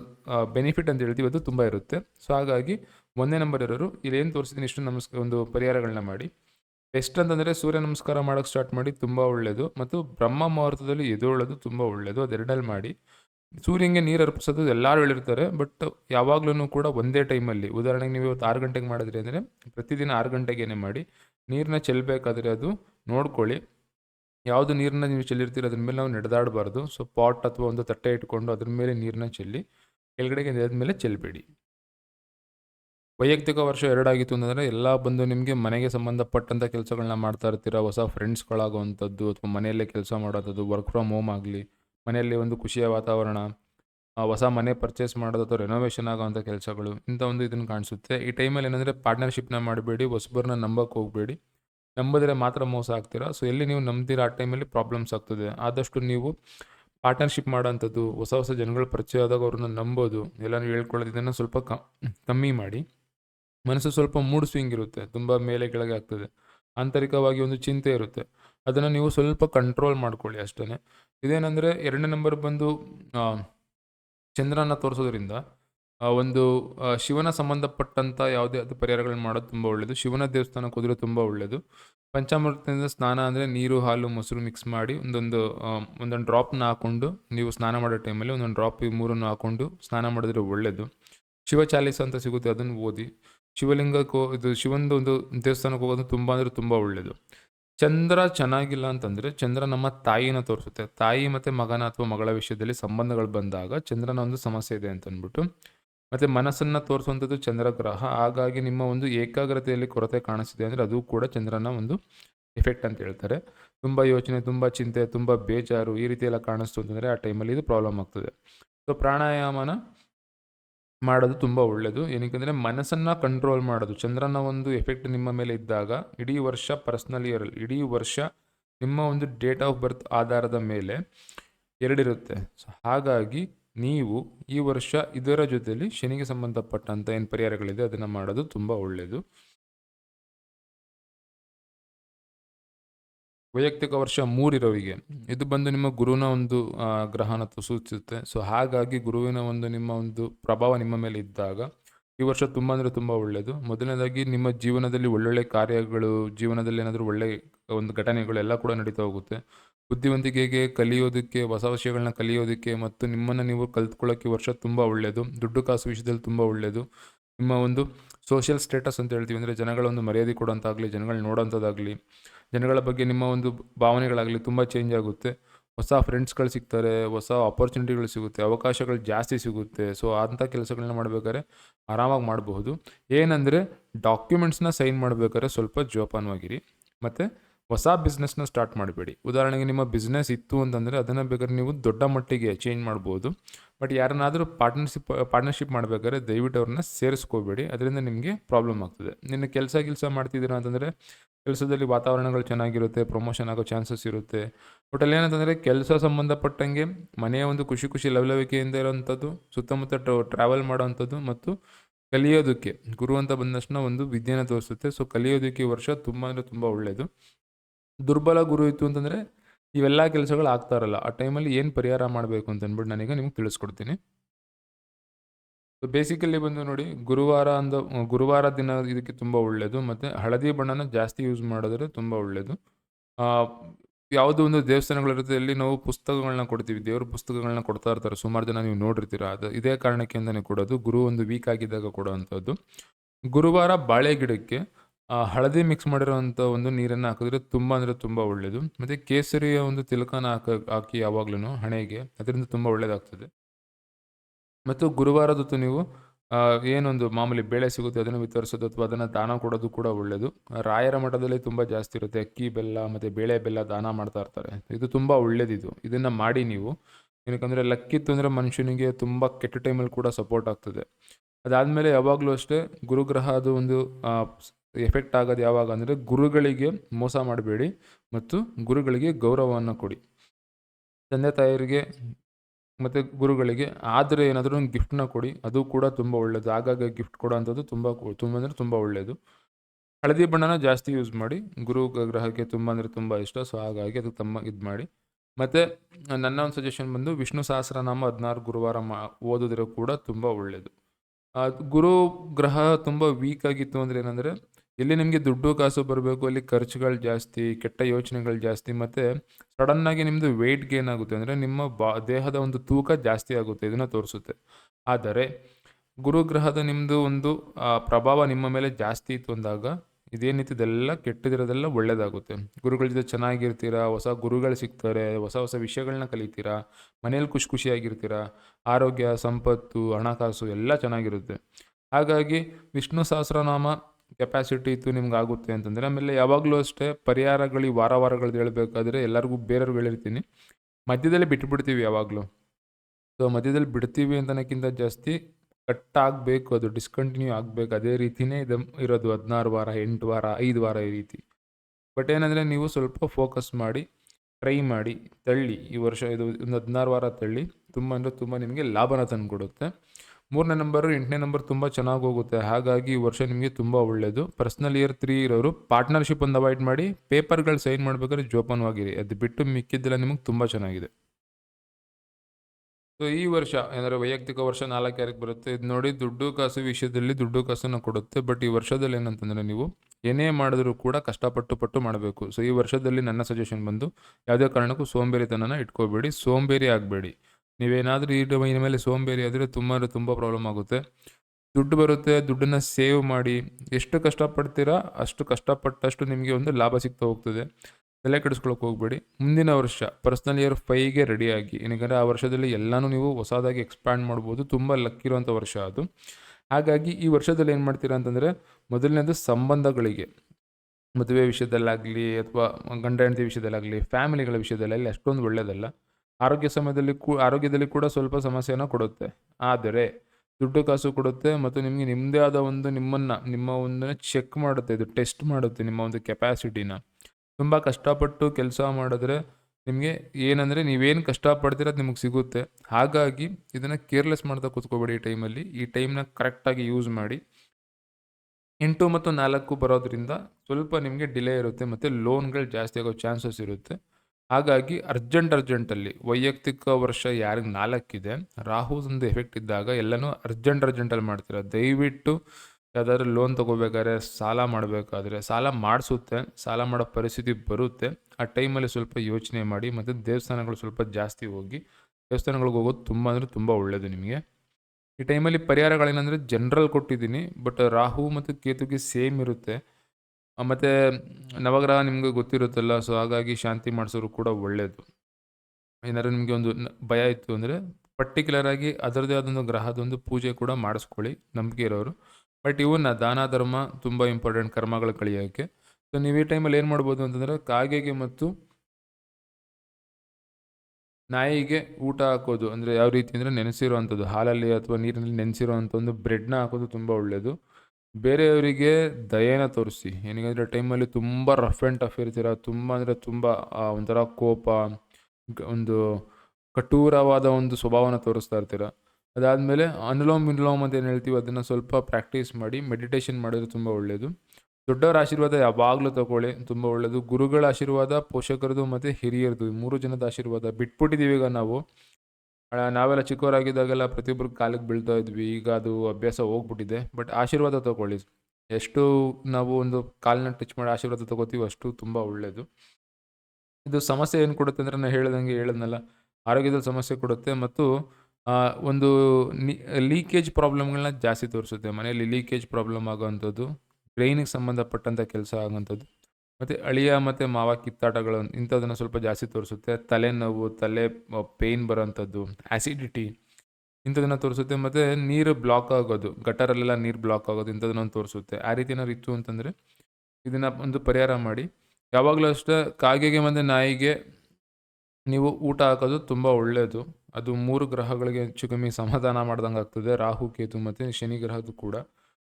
ಬೆನಿಫಿಟ್ ಅಂತ ಹೇಳ್ತೀವಿ, ಅದು ತುಂಬ ಇರುತ್ತೆ. ಸೊ ಹಾಗಾಗಿ ಒಂದೇ ನಂಬರ್ ಇರೋರು ಇಲ್ಲೇನು ತೋರಿಸಿದ್ದೀನಿ ಇಷ್ಟು ನಮಸ್ಕಾರ ಒಂದು ಪರಿಹಾರಗಳನ್ನ ಮಾಡಿ. ಬೆಸ್ಟ್ ಅಂತಂದರೆ ಸೂರ್ಯ ನಮಸ್ಕಾರ ಮಾಡೋಕ್ಕೆ ಸ್ಟಾರ್ಟ್ ಮಾಡಿ, ತುಂಬ ಒಳ್ಳೆಯದು ಮತ್ತು ಬ್ರಹ್ಮ ಮುಹೂರ್ತದಲ್ಲಿ ಎದುರುಳ್ಳೋದು ತುಂಬ ಒಳ್ಳೆಯದು ಅದೆರಡಲ್ಲಿ ಮಾಡಿ. ಸೂರ್ಯನಿಗೆ ನೀರು ಅರ್ಪಿಸೋದು ಎಲ್ಲರೂ ಹೇಳಿರ್ತಾರೆ ಬಟ್ ಯಾವಾಗಲೂ ಕೂಡ ಒಂದೇ ಟೈಮಲ್ಲಿ ಉದಾಹರಣೆಗೆ ನೀವು ಇವತ್ತು ಆರು ಗಂಟೆಗೆ ಮಾಡಿದ್ರಿ ಅಂದರೆ ಪ್ರತಿದಿನ ಆರು ಗಂಟೆಗೇನೆ ಮಾಡಿ. ನೀರನ್ನ ಚೆಲ್ಲಬೇಕಾದ್ರೆ ಅದು ನೋಡ್ಕೊಳ್ಳಿ. ಯಾವುದು ನೀರನ್ನ ನೀವು ಚೆಲ್ಲಿರ್ತೀರ ಅದ್ರ ಮೇಲೆ ನಾವು ನಡೆದಾಡಬಾರ್ದು. ಸೊ ಪಾಟ್ ಅಥವಾ ಒಂದು ತಟ್ಟೆ ಇಟ್ಕೊಂಡು ಅದ್ರ ಮೇಲೆ ನೀರನ್ನ ಚೆಲ್ಲಿ, ಕೆಳಗಡೆಗೆ ನೆಲದ ಮೇಲೆ ಚೆಲ್ಲಬೇಡಿ ವೈಯಕ್ತಿಕ ವರ್ಷ ಎರಡಾಗಿತ್ತು ಅಂತಂದರೆ ಎಲ್ಲ ಬಂದು ನಿಮಗೆ ಮನೆಗೆ ಸಂಬಂಧಪಟ್ಟಂಥ ಕೆಲಸಗಳನ್ನ ಮಾಡ್ತಾ ಇರ್ತೀರ? ಹೊಸ ಫ್ರೆಂಡ್ಸ್ಗಳಾಗುವಂಥದ್ದು ಅಥವಾ ಮನೆಯಲ್ಲೇ ಕೆಲಸ ಮಾಡೋಂಥದ್ದು ವರ್ಕ್ ಫ್ರಮ್ ಹೋಮ್ ಆಗಲಿ ಮನೆಯಲ್ಲಿ ಒಂದು ಖುಷಿಯ ವಾತಾವರಣ ಹೊಸ ಮನೆ ಪರ್ಚೇಸ್ ಮಾಡೋದು ಅಥವಾ ರೆನೋವೇಷನ್ ಆಗೋವಂಥ ಕೆಲಸಗಳು, ಇಂಥ ಒಂದು ಇದನ್ನು ಕಾಣಿಸುತ್ತೆ. ಈ ಟೈಮಲ್ಲಿ ಏನಂದರೆ ಪಾರ್ಟ್ನರ್ಶಿಪ್ನ ಮಾಡಬೇಡಿ, ಹೊಸಬರನ್ನ ನಂಬಕ್ಕೆ ಹೋಗಬೇಡಿ. ನಂಬಿದ್ರೆ ಮಾತ್ರ ಮೋಸ ಆಗ್ತೀರಾ? ಸೊ ಎಲ್ಲಿ ನೀವು ನಂಬ್ತೀರ ಆ ಟೈಮಲ್ಲಿ ಪ್ರಾಬ್ಲಮ್ಸ್ ಆಗ್ತದೆ. ಆದಷ್ಟು ನೀವು ಪಾರ್ಟ್ನರ್ಶಿಪ್ ಮಾಡೋಂಥದ್ದು ಹೊಸ ಹೊಸ ಜನಗಳ ಪರಿಚಯ ಆದಾಗ ಅವ್ರನ್ನ ನಂಬೋದು. ಎಲ್ಲ ನೀವು ಹೇಳ್ಕೊಳ್ಳೋದು ಇದನ್ನು ಸ್ವಲ್ಪ ಕಮ್ಮಿ ಮಾಡಿ. ಮನಸ್ಸು ಸ್ವಲ್ಪ ಮೂಡ್ ಸ್ವಿಂಗ್ ಇರುತ್ತೆ ತುಂಬ ಮೇಲೆ ಕೆಳಗೆ ಆಗ್ತದೆ. ಆಂತರಿಕವಾಗಿ ಒಂದು ಚಿಂತೆ ಇರುತ್ತೆ. ಅದನ್ನು ನೀವು ಸ್ವಲ್ಪ ಕಂಟ್ರೋಲ್ ಮಾಡ್ಕೊಳ್ಳಿ ಅಷ್ಟೇ ಇದೇನೆಂದರೆ ಎರಡನೇ ನಂಬರ್ ಬಂದು ಚಂದ್ರನ ತೋರಿಸೋದ್ರಿಂದ ಒಂದು ಶಿವನ ಸಂಬಂಧಪಟ್ಟಂಥ ಯಾವುದೇ ಅದು ಪರಿಹಾರಗಳನ್ನ ಮಾಡೋದು ತುಂಬ ಒಳ್ಳೆಯದು ಶಿವನ ದೇವಸ್ಥಾನಕ್ಕೆ ಹೋದರೆ ತುಂಬ ಒಳ್ಳೆಯದು ಪಂಚಾಮೃತದಿಂದ ಸ್ನಾನ ಅಂದರೆ ನೀರು, ಹಾಲು, ಮೊಸರು ಮಿಕ್ಸ್ ಮಾಡಿ ಒಂದೊಂದು ಒಂದೊಂದು ಡ್ರಾಪ್ನ ಹಾಕ್ಕೊಂಡು ನೀವು ಸ್ನಾನ ಮಾಡೋ ಟೈಮಲ್ಲಿ ಒಂದೊಂದು ಡ್ರಾಪ್ ಈ ಮೂರನ್ನು ಹಾಕ್ಕೊಂಡು ಸ್ನಾನ ಮಾಡಿದ್ರೆ ಒಳ್ಳೆಯದು ಶಿವ ಚಾಲೀಸ ಅಂತ ಸಿಗುತ್ತೆ ಅದನ್ನು ಓದಿ. ಶಿವಲಿಂಗಕ್ಕೆ ಇದು ಶಿವಂದು ಒಂದು ದೇವಸ್ಥಾನಕ್ಕೆ ಹೋಗೋದು ತುಂಬ ಅಂದರೆ ತುಂಬ ಒಳ್ಳೆಯದು ಚಂದ್ರ ಚೆನ್ನಾಗಿಲ್ಲ ಅಂತಂದರೆ ಚಂದ್ರ ನಮ್ಮ ತಾಯಿನ ತೋರಿಸುತ್ತೆ. ತಾಯಿ ಮತ್ತು ಮಗನ ಅಥವಾ ಮಗಳ ವಿಷಯದಲ್ಲಿ ಸಂಬಂಧಗಳು ಬಂದಾಗ ಚಂದ್ರನ ಒಂದು ಸಮಸ್ಯೆ ಇದೆ ಅಂತ ಅಂದ್ಬಿಟ್ಟು ಮತ್ತು ಮನಸ್ಸನ್ನು ತೋರಿಸುವಂಥದ್ದು ಚಂದ್ರಗ್ರಹ ಹಾಗಾಗಿ ನಿಮ್ಮ ಒಂದು ಏಕಾಗ್ರತೆಯಲ್ಲಿ ಕೊರತೆ ಕಾಣಿಸಿದೆ ಅಂದರೆ ಅದು ಕೂಡ ಚಂದ್ರನ ಒಂದು ಎಫೆಕ್ಟ್ ಅಂತ ಹೇಳ್ತಾರೆ. ತುಂಬ ಯೋಚನೆ, ತುಂಬ ಚಿಂತೆ, ತುಂಬ ಬೇಜಾರು ಈ ರೀತಿ ಎಲ್ಲ ಕಾಣಿಸ್ತು ಅಂತಂದರೆ ಆ ಟೈಮಲ್ಲಿ ಇದು ಪ್ರಾಬ್ಲಮ್ ಆಗ್ತದೆ. ಸೊ ಪ್ರಾಣಾಯಾಮನ ಮಾಡೋದು ತುಂಬ ಒಳ್ಳೆಯದು ಏನಕ್ಕೆಂದರೆ ಮನಸ್ಸನ್ನು ಕಂಟ್ರೋಲ್ ಮಾಡೋದು. ಚಂದ್ರನ ಒಂದು ಎಫೆಕ್ಟ್ ನಿಮ್ಮ ಮೇಲೆ ಇದ್ದಾಗ ಇಡೀ ವರ್ಷ ಪರ್ಸ್ನಲ್ ಇಯರಲ್ಲಿ ಇಡೀ ವರ್ಷ ನಿಮ್ಮ ಒಂದು ಡೇಟ್ ಆಫ್ ಬರ್ತ್ ಆಧಾರದ ಮೇಲೆ ಎರಡಿರುತ್ತೆ. ಸೊ ಹಾಗಾಗಿ ನೀವು ಈ ವರ್ಷ ಇದರ ಜೊತೆಯಲ್ಲಿ ಶನಿಗೆ ಸಂಬಂಧಪಟ್ಟಂಥ ಏನು ಪರಿಹಾರಗಳಿದೆ ಅದನ್ನು ಮಾಡೋದು ತುಂಬ ಒಳ್ಳೆಯದು ವೈಯಕ್ತಿಕ ವರ್ಷ ಮೂರಿರೋವಿಗೆ. ಇದು ಬಂದು ನಿಮ್ಮ ಗುರುವಿನ ಒಂದು ತು- ಸೂಚಿಸುತ್ತೆ. ಸೊ, ಹಾಗಾಗಿ ಗುರುವಿನ ಒಂದು ನಿಮ್ಮ ಒಂದು ಪ್ರಭಾವ ನಿಮ್ಮ ಮೇಲೆ ಇದ್ದಾಗ ಈ ವರ್ಷ ತುಂಬ ಅಂದರೆ ತುಂಬ ಒಳ್ಳೆಯದು ಮೊದಲನೇದಾಗಿ ನಿಮ್ಮ ಜೀವನದಲ್ಲಿ ಒಳ್ಳೊಳ್ಳೆ ಕಾರ್ಯಗಳು, ಜೀವನದಲ್ಲಿ ಏನಾದರೂ ಒಳ್ಳೆ ಒಂದು ಘಟನೆಗಳು ಎಲ್ಲ ಕೂಡ ನಡೀತಾ ಹೋಗುತ್ತೆ. ಬುದ್ಧಿವಂತಿಕೆಗೆ ಕಲಿಯೋದಕ್ಕೆ, ಹೊಸ ವಿಷಯಗಳನ್ನ ಕಲಿಯೋದಕ್ಕೆ ಮತ್ತು ನಿಮ್ಮನ್ನು ನೀವು ಕಲ್ತ್ಕೊಳ್ಳೋಕ್ಕೆ ವರ್ಷ ತುಂಬ ಒಳ್ಳೆಯದು ದುಡ್ಡು ಕಾಸು ವಿಷಯದಲ್ಲಿ ತುಂಬ ಒಳ್ಳೆಯದು ನಿಮ್ಮ ಒಂದು ಸೋಷಿಯಲ್ ಸ್ಟೇಟಸ್ ಅಂತ ಹೇಳ್ತೀವಿ. ಅಂದರೆ ಜನಗಳ ಒಂದು ಮರ್ಯಾದೆ ಕೊಡೋಂಥಾಗಲಿ ಜನಗಳು ನೋಡೋಂಥದ್ದಾಗಲಿ ಜನಗಳ ಬಗ್ಗೆ ನಿಮ್ಮ ಒಂದು ಭಾವನೆಗಳಾಗಲಿ ತುಂಬ ಚೇಂಜ್ ಆಗುತ್ತೆ. ಹೊಸ ಫ್ರೆಂಡ್ಸ್ಗಳು ಸಿಗ್ತಾರೆ, ಹೊಸ ಆಪರ್ಚುನಿಟಿಗಳು ಸಿಗುತ್ತೆ, ಅವಕಾಶಗಳು ಜಾಸ್ತಿ ಸಿಗುತ್ತೆ. ಸೊ ಅಂಥ ಕೆಲಸಗಳನ್ನ ಮಾಡಬೇಕಾದ್ರೆ ಆರಾಮಾಗಿ ಮಾಡಬಹುದು. ಏನಂದರೆ ಡಾಕ್ಯುಮೆಂಟ್ಸ್ನ ಸೈನ್ ಮಾಡಬೇಕಾದ್ರೆ ಸ್ವಲ್ಪ ಜೋಪಾನವಾಗಿರಿ. ಮತ್ತು ಹೊಸ ಬಿಸ್ನೆಸ್ನ ಸ್ಟಾರ್ಟ್ ಮಾಡಬೇಡಿ. ಉದಾಹರಣೆಗೆ ನಿಮ್ಮ ಬಿಸ್ನೆಸ್ ಇತ್ತು ಅಂತಂದರೆ ಅದನ್ನು ಬೇಕಾದ್ರೆ ನೀವು ದೊಡ್ಡ ಮಟ್ಟಿಗೆ ಚೇಂಜ್ ಮಾಡ್ಬೋದು. ಬಟ್ ಯಾರನ್ನಾದರೂ ಪಾರ್ಟ್ನರ್ಶಿಪ್ ಪಾರ್ಟ್ನರ್ಶಿಪ್ ಮಾಡಬೇಕಾದ್ರೆ ದಯವಿಟ್ಟು ಅವ್ರನ್ನ ಸೇರಿಸ್ಕೋಬೇಡಿ. ಅದರಿಂದ ನಿಮಗೆ ಪ್ರಾಬ್ಲಮ್ ಆಗ್ತದೆ. ನಿನ್ನ ಕೆಲಸ ಕೆಲಸ ಮಾಡ್ತಿದ್ದೀರಾ ಅಂತಂದರೆ ಕೆಲಸದಲ್ಲಿ ವಾತಾವರಣಗಳು ಚೆನ್ನಾಗಿರುತ್ತೆ ಪ್ರಮೋಷನ್ ಆಗೋ ಚಾನ್ಸಸ್ ಇರುತ್ತೆ. ಒಟ್ಟಲ್ಲಿ ಏನಂತಂದರೆ ಕೆಲಸ ಸಂಬಂಧಪಟ್ಟಂಗೆ ಮನೆಯ ಒಂದು ಖುಷಿ ಖುಷಿ ಲವಲವಿಕೆಯಿಂದ ಇರೋವಂಥದ್ದು, ಸುತ್ತಮುತ್ತ ಟ್ರಾವೆಲ್ ಮಾಡೋವಂಥದ್ದು ಮತ್ತು ಕಲಿಯೋದಕ್ಕೆ, ಗುರು ಅಂತ ಬಂದ ತಕ್ಷಣ ಒಂದು ವಿದ್ಯೆನ ತೋರಿಸುತ್ತೆ. ಸೊ ಕಲಿಯೋದಕ್ಕೆ ವರ್ಷ ತುಂಬ ಅಂದರೆ ತುಂಬ ಒಳ್ಳೆಯದು ದುರ್ಬಲ ಗುರು ಇತ್ತು ಅಂತಂದರೆ ಇವೆಲ್ಲ ಕೆಲಸಗಳು ಆಗ್ತಾ ಇರಲ್ಲ. ಆ ಟೈಮಲ್ಲಿ ಏನು ಪರಿಹಾರ ಮಾಡಬೇಕು ಅಂತ ನನಗೆ ನಿಮ್ಗೆ ತಿಳಿಸ್ಕೊಡ್ತೀನಿ. ಸೊ ಬೇಸಿಕಲಿ ಬಂದು ನೋಡಿ, ಗುರುವಾರ ಅಂದ, ಗುರುವಾರ ದಿನ ಇದಕ್ಕೆ ತುಂಬ ಒಳ್ಳೆಯದು ಮತ್ತು ಹಳದಿ ಬಣ್ಣನ ಜಾಸ್ತಿ ಯೂಸ್ ಮಾಡಿದ್ರೆ ತುಂಬ ಒಳ್ಳೆಯದು ಯಾವುದೋ ಒಂದು ದೇವಸ್ಥಾನಗಳಿರುತ್ತೆ ಅಲ್ಲಿ ನಾವು ಪುಸ್ತಕಗಳನ್ನ ಕೊಡ್ತೀವಿ. ದೇವರು ಪುಸ್ತಕಗಳನ್ನ ಕೊಡ್ತಾ ಇರ್ತಾರೆ. ಸುಮಾರು ಜನ ನೀವು ನೋಡಿರ್ತೀರ. ಅದು ಇದೇ ಕಾರಣಕ್ಕೆ ಅಂತಲೇ ಕೊಡೋದು. ಗುರು ಒಂದು ವೀಕ್ ಆಗಿದ್ದಾಗ ಕೊಡುವಂಥದ್ದು ಗುರುವಾರ ಬಾಳೆ ಗಿಡಕ್ಕೆ ಹಳದಿ ಮಿಕ್ಸ್ ಮಾಡಿರೋವಂಥ ಒಂದು ನೀರನ್ನು ಹಾಕಿದ್ರೆ ತುಂಬ ಅಂದರೆ ತುಂಬ ಒಳ್ಳೆಯದು ಮತ್ತು ಕೇಸರಿಯ ಒಂದು ತಿಲಕನ ಹಾಕ, ಹಾಕಿ ಯಾವಾಗಲೂ ಹಣೆಗೆ, ಅದರಿಂದ ತುಂಬ ಒಳ್ಳೆಯದಾಗ್ತದೆ ಮತ್ತು ಗುರುವಾರದೊತ್ತು ನೀವು ಏನೊಂದು ಮಾಮೂಲಿ ಬೇಳೆ ಸಿಗುತ್ತೆ, ಅದನ್ನು ವಿತರಿಸೋದು ಅಥವಾ ಅದನ್ನು ದಾನ ಕೊಡೋದು ಕೂಡ ಒಳ್ಳೆಯದು ರಾಯರ ಮಠದಲ್ಲಿ ತುಂಬ ಜಾಸ್ತಿ ಇರುತ್ತೆ. ಅಕ್ಕಿ, ಬೆಲ್ಲ ಮತ್ತು ಬೇಳೆ, ಬೆಲ್ಲ ದಾನ ಮಾಡ್ತಾ ಇರ್ತಾರೆ. ಇದು ತುಂಬ ಒಳ್ಳೆಯದಿದು ಇದನ್ನು ಮಾಡಿ ನೀವು, ಏನಕ್ಕಂದರೆ ಲಕ್ಕಿತ್ತು ಅಂದರೆ ಮನುಷ್ಯನಿಗೆ ತುಂಬ ಕೆಟ್ಟ ಟೈಮಲ್ಲಿ ಕೂಡ ಸಪೋರ್ಟ್ ಆಗ್ತದೆ. ಅದಾದಮೇಲೆ ಯಾವಾಗಲೂ ಅಷ್ಟೇ ಗುರುಗ್ರಹ ಅದು ಒಂದು ಎಫೆಕ್ಟ್ ಆಗೋದು ಯಾವಾಗ ಅಂದರೆ ಗುರುಗಳಿಗೆ ಮೋಸ ಮಾಡಬೇಡಿ ಮತ್ತು ಗುರುಗಳಿಗೆ ಗೌರವವನ್ನು ಕೊಡಿ. ತಂದೆ ತಾಯಿಯರಿಗೆ ಮತ್ತು ಗುರುಗಳಿಗೆ ಆದರೆ ಏನಾದರೂ ಒಂದು ಗಿಫ್ಟ್ನ ಕೊಡಿ, ಅದು ಕೂಡ ತುಂಬ ಒಳ್ಳೆಯದು ಆಗಾಗ ಗಿಫ್ಟ್ ಕೊಡೋ ಅಂಥದ್ದು ತುಂಬ ತುಂಬ ಅಂದರೆ ತುಂಬ ಒಳ್ಳೆಯದು ಹಳದಿ ಬಣ್ಣನ ಜಾಸ್ತಿ ಯೂಸ್ ಮಾಡಿ, ಗುರು ಗ್ರಹಕ್ಕೆ ತುಂಬ ಅಂದರೆ ತುಂಬ ಇಷ್ಟ ಸೊ ಹಾಗಾಗಿ ಅದಕ್ಕೆ ತಮ್ಮ ಇದು ಮಾಡಿ. ಮತ್ತು ನನ್ನ ಒಂದು ಸಜೆಷನ್ ಬಂದು ವಿಷ್ಣು ಸಹಸ್ರನಾಮ ಹದಿನಾರು ಗುರುವಾರ ಮಾ, ಓದಿದ್ರೆ ಕೂಡ ತುಂಬ ಒಳ್ಳೆಯದು ಗುರು ಗ್ರಹ ತುಂಬ ವೀಕ್ ಆಗಿತ್ತು ಅಂದರೆ ಏನಂದರೆ ಎಲ್ಲಿ ನಿಮಗೆ ದುಡ್ಡು ಕಾಸು ಬರಬೇಕು, ಅಲ್ಲಿ ಖರ್ಚುಗಳು ಜಾಸ್ತಿ, ಕೆಟ್ಟ ಯೋಚನೆಗಳು ಜಾಸ್ತಿ, ಮತ್ತು ಸಡನ್ನಾಗಿ ನಿಮ್ಮದು ವೆಯ್ಟ್ ಗೇನ್ ಆಗುತ್ತೆ. ಅಂದರೆ ನಿಮ್ಮ ಬಾ, ದೇಹದ ಒಂದು ತೂಕ ಜಾಸ್ತಿ ಆಗುತ್ತೆ, ಇದನ್ನು ತೋರಿಸುತ್ತೆ. ಆದರೆ ಗುರುಗ್ರಹದ ನಿಮ್ಮದು ಒಂದು ಪ್ರಭಾವ ನಿಮ್ಮ ಮೇಲೆ ಜಾಸ್ತಿ ಇತ್ತು ಅಂದಾಗ ಇದೇನಿತ್ತು ಇದೆಲ್ಲ ಕೆಟ್ಟದಿರೋದೆಲ್ಲ ಒಳ್ಳೆಯದಾಗುತ್ತೆ ಗುರುಗಳ ಜೊತೆ ಚೆನ್ನಾಗಿರ್ತೀರಾ? ಹೊಸ ಗುರುಗಳು ಸಿಗ್ತಾರೆ, ಹೊಸ ಹೊಸ ವಿಷಯಗಳನ್ನ ಕಲಿತೀರಾ? ಮನೇಲಿ ಖುಷಿ ಖುಷಿಯಾಗಿರ್ತೀರಾ? ಆರೋಗ್ಯ, ಸಂಪತ್ತು, ಹಣಕಾಸು ಎಲ್ಲ ಚೆನ್ನಾಗಿರುತ್ತೆ. ಹಾಗಾಗಿ ವಿಷ್ಣು ಸಹಸ್ರನಾಮ ಕೆಪಾಸಿಟಿ ಇತ್ತು ನಿಮ್ಗೆ ಆಗುತ್ತೆ ಅಂತಂದರೆ, ಆಮೇಲೆ ಯಾವಾಗಲೂ ಅಷ್ಟೇ ಪರಿಹಾರಗಳು ಈ ವಾರ ವಾರಗಳದ್ದು ಹೇಳಬೇಕಾದ್ರೆ ಎಲ್ಲರಿಗೂ ಬೇರೆಯವ್ರಿಗೆ ಹೇಳಿರ್ತೀನಿ. ಮಧ್ಯದಲ್ಲಿ ಬಿಟ್ಬಿಡ್ತೀವಿ ಯಾವಾಗಲೂ. ಸೊ ಮಧ್ಯದಲ್ಲಿ ಬಿಡ್ತೀವಿ ಅಂತನಕ್ಕಿಂತ ಜಾಸ್ತಿ ಕಟ್ ಆಗಬೇಕು ಅದು ಡಿಸ್ಕಂಟಿನ್ಯೂ ಆಗಬೇಕು. ಅದೇ ರೀತಿಯೇ ಇದು ಇರೋದು ಹದಿನಾರು ವಾರ, ಎಂಟು ವಾರ, ಐದು ವಾರ ಈ ರೀತಿ. ಬಟ್ ಏನಂದರೆ ನೀವು ಸ್ವಲ್ಪ ಫೋಕಸ್ ಮಾಡಿ ಟ್ರೈ ಮಾಡಿ, ತಳ್ಳಿ ಈ ವರ್ಷ ಇದು ಒಂದು ಹದಿನಾರು ವಾರ ತಳ್ಳಿ, ತುಂಬ ಅಂದರೆ ತುಂಬ ನಿಮಗೆ ಲಾಭನ ತಂದುಕೊಡುತ್ತೆ. ಮೂರನೇ ನಂಬರು, ಎಂಟನೇ ನಂಬರ್ ತುಂಬ ಚೆನ್ನಾಗಿ ಹೋಗುತ್ತೆ. ಹಾಗಾಗಿ ಈ ವರ್ಷ ನಿಮಗೆ ತುಂಬ ಒಳ್ಳೆಯದು ಪರ್ಸ್ನಲ್ ಇಯರ್ ತ್ರೀ ಇರೋರು ಪಾರ್ಟ್ನರ್ಶಿಪ್ ಒಂದು ಅವಾಯ್ಡ್ ಮಾಡಿ ಪೇಪರ್ಗಳು ಸೈನ್ ಮಾಡಬೇಕಾದ್ರೆ ಜೋಪಾನವಾಗಿರಿ. ಅದು ಬಿಟ್ಟು ಮಿಕ್ಕಿದ್ದೆಲ್ಲ ನಿಮಗೆ ತುಂಬ ಚೆನ್ನಾಗಿದೆ. ಸೊ ಈ ವರ್ಷ, ಏನಾದರೆ ವೈಯಕ್ತಿಕ ವರ್ಷ ನಾಲ್ಕು ಯಾರಿಗೆ ಬರುತ್ತೆ. ಇದು ನೋಡಿ ದುಡ್ಡು ಕಾಸು ವಿಷಯದಲ್ಲಿ ದುಡ್ಡು ಕಾಸನ್ನು ಕೊಡುತ್ತೆ. ಬಟ್ ಈ ವರ್ಷದಲ್ಲಿ ಏನಂತಂದರೆ ನೀವು ಏನೇ ಮಾಡಿದ್ರೂ ಕೂಡ ಕಷ್ಟಪಟ್ಟು ಪಟ್ಟು ಮಾಡಬೇಕು. ಸೊ ಈ ವರ್ಷದಲ್ಲಿ ನನ್ನ ಸಜೆಷನ್ ಬಂದು, ಯಾವುದೇ ಕಾರಣಕ್ಕೂ ಸೋಂಬೇರಿತನನ ಇಟ್ಕೋಬೇಡಿ. ಸೋಂಬೇರಿ ಆಗಬೇಡಿ. ನೀವೇನಾದರೂ ಈ ಡೊಮೈನ್ ಮೇಲೆ ಸೋಂಬೇರಿ ಆದರೆ ತುಂಬ ಅಂದರೆ ತುಂಬ ಪ್ರಾಬ್ಲಮ್ ಆಗುತ್ತೆ. ದುಡ್ಡು ಬರುತ್ತೆ, ದುಡ್ಡನ್ನು ಸೇವ್ ಮಾಡಿ ಎಷ್ಟು ಕಷ್ಟಪಡ್ತೀರಾ ಅಷ್ಟು ಕಷ್ಟಪಟ್ಟಷ್ಟು ನಿಮಗೆ ಒಂದು ಲಾಭ ಸಿಗ್ತಾ ಹೋಗ್ತದೆ. ತಲೆ ಕೆಡಿಸ್ಕೊಳಕ್ಕೆ ಹೋಗಬೇಡಿ. ಮುಂದಿನ ವರ್ಷ ಪರ್ಸ್ನಲ್ ಇಯರ್ ಫೈವ್ಗೆ ರೆಡಿಯಾಗಿ ಏನಕ್ಕೆ ಆ ವರ್ಷದಲ್ಲಿ ಎಲ್ಲನೂ ನೀವು ಹೊಸದಾಗಿ ಎಕ್ಸ್ಪ್ಯಾಂಡ್ ಮಾಡ್ಬೋದು, ತುಂಬ ಲಕ್ಕಿರುವಂಥ ವರ್ಷ ಅದು. ಹಾಗಾಗಿ ಈ ವರ್ಷದಲ್ಲಿ ಏನು ಮಾಡ್ತೀರಾ ಅಂತಂದರೆ ಮೊದಲನೇದು ಸಂಬಂಧಗಳಿಗೆ, ಮದುವೆ ವಿಷಯದಲ್ಲಾಗಲಿ ಅಥವಾ ಗಂಡ ಹೆಂಡತಿ ವಿಷಯದಲ್ಲಾಗಲಿ ಫ್ಯಾಮಿಲಿಗಳ ವಿಷಯದಲ್ಲಾಗಲಿ ಅಷ್ಟೊಂದು ಒಳ್ಳೆಯದಲ್ಲ ಆರೋಗ್ಯ ಸಮಯದಲ್ಲಿ ಕೂ ಆರೋಗ್ಯದಲ್ಲಿ ಕೂಡ ಸ್ವಲ್ಪ ಸಮಸ್ಯೆನ ಕೊಡುತ್ತೆ. ಆದರೆ ದುಡ್ಡು ಕಾಸು ಕೊಡುತ್ತೆ ಮತ್ತು ನಿಮಗೆ ನಿಮ್ಮದೇ ಆದ ಒಂದು ನಿಮ್ಮನ್ನು, ನಿಮ್ಮ ಒಂದನ್ನು ಚೆಕ್ ಮಾಡುತ್ತೆ, ಇದು ಟೆಸ್ಟ್ ಮಾಡುತ್ತೆ ನಿಮ್ಮ ಒಂದು ಕೆಪಾಸಿಟಿನ ತುಂಬ ಕಷ್ಟಪಟ್ಟು ಕೆಲಸ ಮಾಡಿದ್ರೆ ನಿಮಗೆ ಏನಂದರೆ ನೀವೇನು ಕಷ್ಟಪಡ್ತೀರ ಅದು ನಿಮಗೆ ಸಿಗುತ್ತೆ. ಹಾಗಾಗಿ ಇದನ್ನು ಕೇರ್ಲೆಸ್ ಮಾಡ್ತಾ ಕೂತ್ಕೋಬೇಡಿ ಈ ಟೈಮಲ್ಲಿ ಈ ಟೈಮ್ನ ಕರೆಕ್ಟಾಗಿ ಯೂಸ್ ಮಾಡಿ. ಎಂಟು ಮತ್ತು ನಾಲ್ಕು ಬರೋದ್ರಿಂದ ಸ್ವಲ್ಪ ನಿಮಗೆ ಡಿಲೇ ಇರುತ್ತೆ ಮತ್ತು ಲೋನ್ಗಳು ಜಾಸ್ತಿ ಆಗೋ ಚಾನ್ಸಸ್ ಇರುತ್ತೆ. ಹಾಗಾಗಿ ಅರ್ಜೆಂಟ್ ಅರ್ಜೆಂಟಲ್ಲಿ ವೈಯಕ್ತಿಕ ವರ್ಷ ಯಾರಿಗೆ ನಾಲ್ಕಿದೆ ರಾಹುದೊಂದು ಎಫೆಕ್ಟ್ ಇದ್ದಾಗ ಎಲ್ಲನೂ ಅರ್ಜೆಂಟ್ ಅರ್ಜೆಂಟಲ್ಲಿ ಮಾಡ್ತೀರ. ದಯವಿಟ್ಟು ಯಾವುದಾದ್ರೂ ಲೋನ್ ತೊಗೋಬೇಕಾದ್ರೆ ಸಾಲ ಮಾಡಬೇಕಾದ್ರೆ ಸಾಲ ಮಾಡಿಸುತ್ತೆ, ಸಾಲ ಮಾಡೋ ಪರಿಸ್ಥಿತಿ ಬರುತ್ತೆ. ಆ ಟೈಮಲ್ಲಿ ಸ್ವಲ್ಪ ಯೋಚನೆ ಮಾಡಿ ಮತ್ತು ದೇವಸ್ಥಾನಗಳು ಸ್ವಲ್ಪ ಜಾಸ್ತಿ ಹೋಗಿ ದೇವಸ್ಥಾನಗಳಿಗೆ ಹೋಗೋದು ತುಂಬ ಅಂದರೆ ತುಂಬ ಒಳ್ಳೆಯದು ನಿಮಗೆ. ಈ ಟೈಮಲ್ಲಿ ಪರಿಹಾರಗಳೇನೆಂದರೆ ಜನರಲ್ ಕೊಟ್ಟಿದ್ದೀನಿ ಬಟ್ ರಾಹು ಮತ್ತು ಕೇತುಗೆ ಸೇಮ್ ಇರುತ್ತೆ. ಮತ್ತು ನವಗ್ರಹ ನಿಮಗೆ ಗೊತ್ತಿರುತ್ತಲ್ಲ ಸೊ ಹಾಗಾಗಿ ಶಾಂತಿ ಮಾಡಿಸೋರು ಕೂಡ ಒಳ್ಳೆಯದು ಏನಾದ್ರು ನಿಮಗೆ ಒಂದು ಭಯ ಇತ್ತು ಅಂದರೆ ಪರ್ಟಿಕ್ಯುಲರ್ ಆಗಿ ಅದರದೇ ಆದೊಂದು ಗ್ರಹದೊಂದು ಪೂಜೆ ಕೂಡ ಮಾಡಿಸ್ಕೊಳ್ಳಿ, ನಂಬಿಕೆ ಇರೋರು. ಬಟ್ ಇವನ್ನ ದಾನ, ಧರ್ಮ ತುಂಬ ಇಂಪಾರ್ಟೆಂಟ್ ಕರ್ಮಗಳು ಕಳಿಯೋಕ್ಕೆ ಸೊ ನೀವು ಈ ಟೈಮಲ್ಲಿ ಏನು ಮಾಡ್ಬೋದು ಅಂತಂದರೆ ಕಾಗೆಗೆ ಮತ್ತು ನಾಯಿಗೆ ಊಟ ಹಾಕೋದು, ಅಂದರೆ ಯಾವ ರೀತಿ ಅಂದರೆ ನೆನೆಸಿರುವಂಥದ್ದು, ಹಾಲಲ್ಲಿ ಅಥವಾ ನೀರಿನಲ್ಲಿ ನೆನೆಸಿರೋ ಅಂಥ ಒಂದು ಬ್ರೆಡ್ನ ಹಾಕೋದು ತುಂಬ ಒಳ್ಳೆಯದು ಬೇರೆಯವರಿಗೆ ದಯೆನ ತೋರಿಸಿ. ಏನಿಗಂದರೆ ಟೈಮಲ್ಲಿ ತುಂಬ ರಫ್ ಆ್ಯಂಡ್ ಟಫ್ ಇರ್ತೀರ. ತುಂಬ ಅಂದರೆ ತುಂಬ ಒಂಥರ ಕೋಪ ಒಂದು ಕಠೂರವಾದ ಒಂದು ಸ್ವಭಾವನ ತೋರಿಸ್ತಾ ಇರ್ತೀರ. ಅದಾದಮೇಲೆ ಅನುಲೋಮ್ ವಿಲೋಮ್ ಅಂತ ಏನು ಹೇಳ್ತೀವಿ ಅದನ್ನು ಸ್ವಲ್ಪ ಪ್ರಾಕ್ಟೀಸ್ ಮಾಡಿ ಮೆಡಿಟೇಷನ್ ಮಾಡಿದ್ರೆ ತುಂಬ ಒಳ್ಳೆಯದು ದೊಡ್ಡವರ ಆಶೀರ್ವಾದ ಯಾವಾಗಲೂ ತಗೊಳ್ಳಿ, ತುಂಬ ಒಳ್ಳೆಯದು ಗುರುಗಳ ಆಶೀರ್ವಾದ, ಪೋಷಕರದು ಮತ್ತು ಹಿರಿಯರದು. ಮೂರು ಜನದ ಆಶೀರ್ವಾದ. ಬಿಟ್ಬಿಟ್ಟಿದ್ದೀವಿ ಈಗ ನಾವು. ನಾವೆಲ್ಲ ಚಿಕ್ಕವರಾಗಿದ್ದಾಗೆಲ್ಲ ಪ್ರತಿಯೊಬ್ಬರು ಕಾಲಿಗೆ ಬೀಳ್ತಾ ಇದ್ವಿ. ಈಗ ಅದು ಅಭ್ಯಾಸ ಹೋಗ್ಬಿಟ್ಟಿದೆ. ಬಟ್ ಆಶೀರ್ವಾದ ತೊಗೊಳ್ಳಿ. ಎಷ್ಟು ನಾವು ಒಂದು ಕಾಲನ್ನ ಟಚ್ ಮಾಡಿ ಆಶೀರ್ವಾದ ತಗೋತೀವಿ ಅಷ್ಟು ತುಂಬ ಒಳ್ಳೆಯದು ಇದು ಸಮಸ್ಯೆ ಏನು ಕೊಡುತ್ತೆ ಅಂದರೆ ನಾನು ಹೇಳ್ದಂಗೆ ಹೇಳಿದ್ನಲ್ಲ, ಆರೋಗ್ಯದಲ್ಲಿ ಸಮಸ್ಯೆ ಕೊಡುತ್ತೆ ಮತ್ತು ಒಂದು ಲೀಕೇಜ್ ಪ್ರಾಬ್ಲಮ್ಗಳನ್ನ ಜಾಸ್ತಿ ತೋರಿಸುತ್ತೆ. ಮನೆಯಲ್ಲಿ ಲೀಕೇಜ್ ಪ್ರಾಬ್ಲಮ್ ಆಗೋವಂಥದ್ದು ಬ್ರೈನಿಗೆ ಸಂಬಂಧಪಟ್ಟಂಥ ಕೆಲಸ ಆಗೋವಂಥದ್ದು. ಮತ್ತು ಅಳಿಯ ಮತ್ತು ಮಾವ ಕಿತ್ತಾಟಗಳು ಇಂಥದನ್ನು ಸ್ವಲ್ಪ ಜಾಸ್ತಿ ತೋರಿಸುತ್ತೆ. ತಲೆನೋವು, ತಲೆ ಪೇಯ್ನ್ ಬರೋಂಥದ್ದು ಆ್ಯಸಿಡಿಟಿ ಇಂಥದನ್ನು ತೋರಿಸುತ್ತೆ. ಮತ್ತು ನೀರು ಬ್ಲಾಕ್ ಆಗೋದು, ಗಟರಲ್ಲೆಲ್ಲ ನೀರು ಬ್ಲಾಕ್ ಆಗೋದು ಇಂಥದನ್ನೊಂದು ತೋರಿಸುತ್ತೆ. ಆ ರೀತಿ ಏನಾದ್ರು ಇತ್ತು ಅಂತಂದರೆ ಇದನ್ನು ಒಂದು ಪರಿಹಾರ ಮಾಡಿ. ಯಾವಾಗಲೂ ಅಷ್ಟೇ ಕಾಗೆಗೆ ಮತ್ತು ನಾಯಿಗೆ ನೀವು ಊಟ ಹಾಕೋದು ತುಂಬ ಒಳ್ಳೆಯದು ಅದು ಮೂರು ಗ್ರಹಗಳಿಗೆ ಹೆಚ್ಚು ಕಮ್ಮಿ ಸಮಾಧಾನ ಮಾಡ್ದಂಗೆ ಆಗ್ತದೆ. ರಾಹು, ಕೇತು ಮತ್ತು ಶನಿ ಗ್ರಹದ್ದು ಕೂಡ.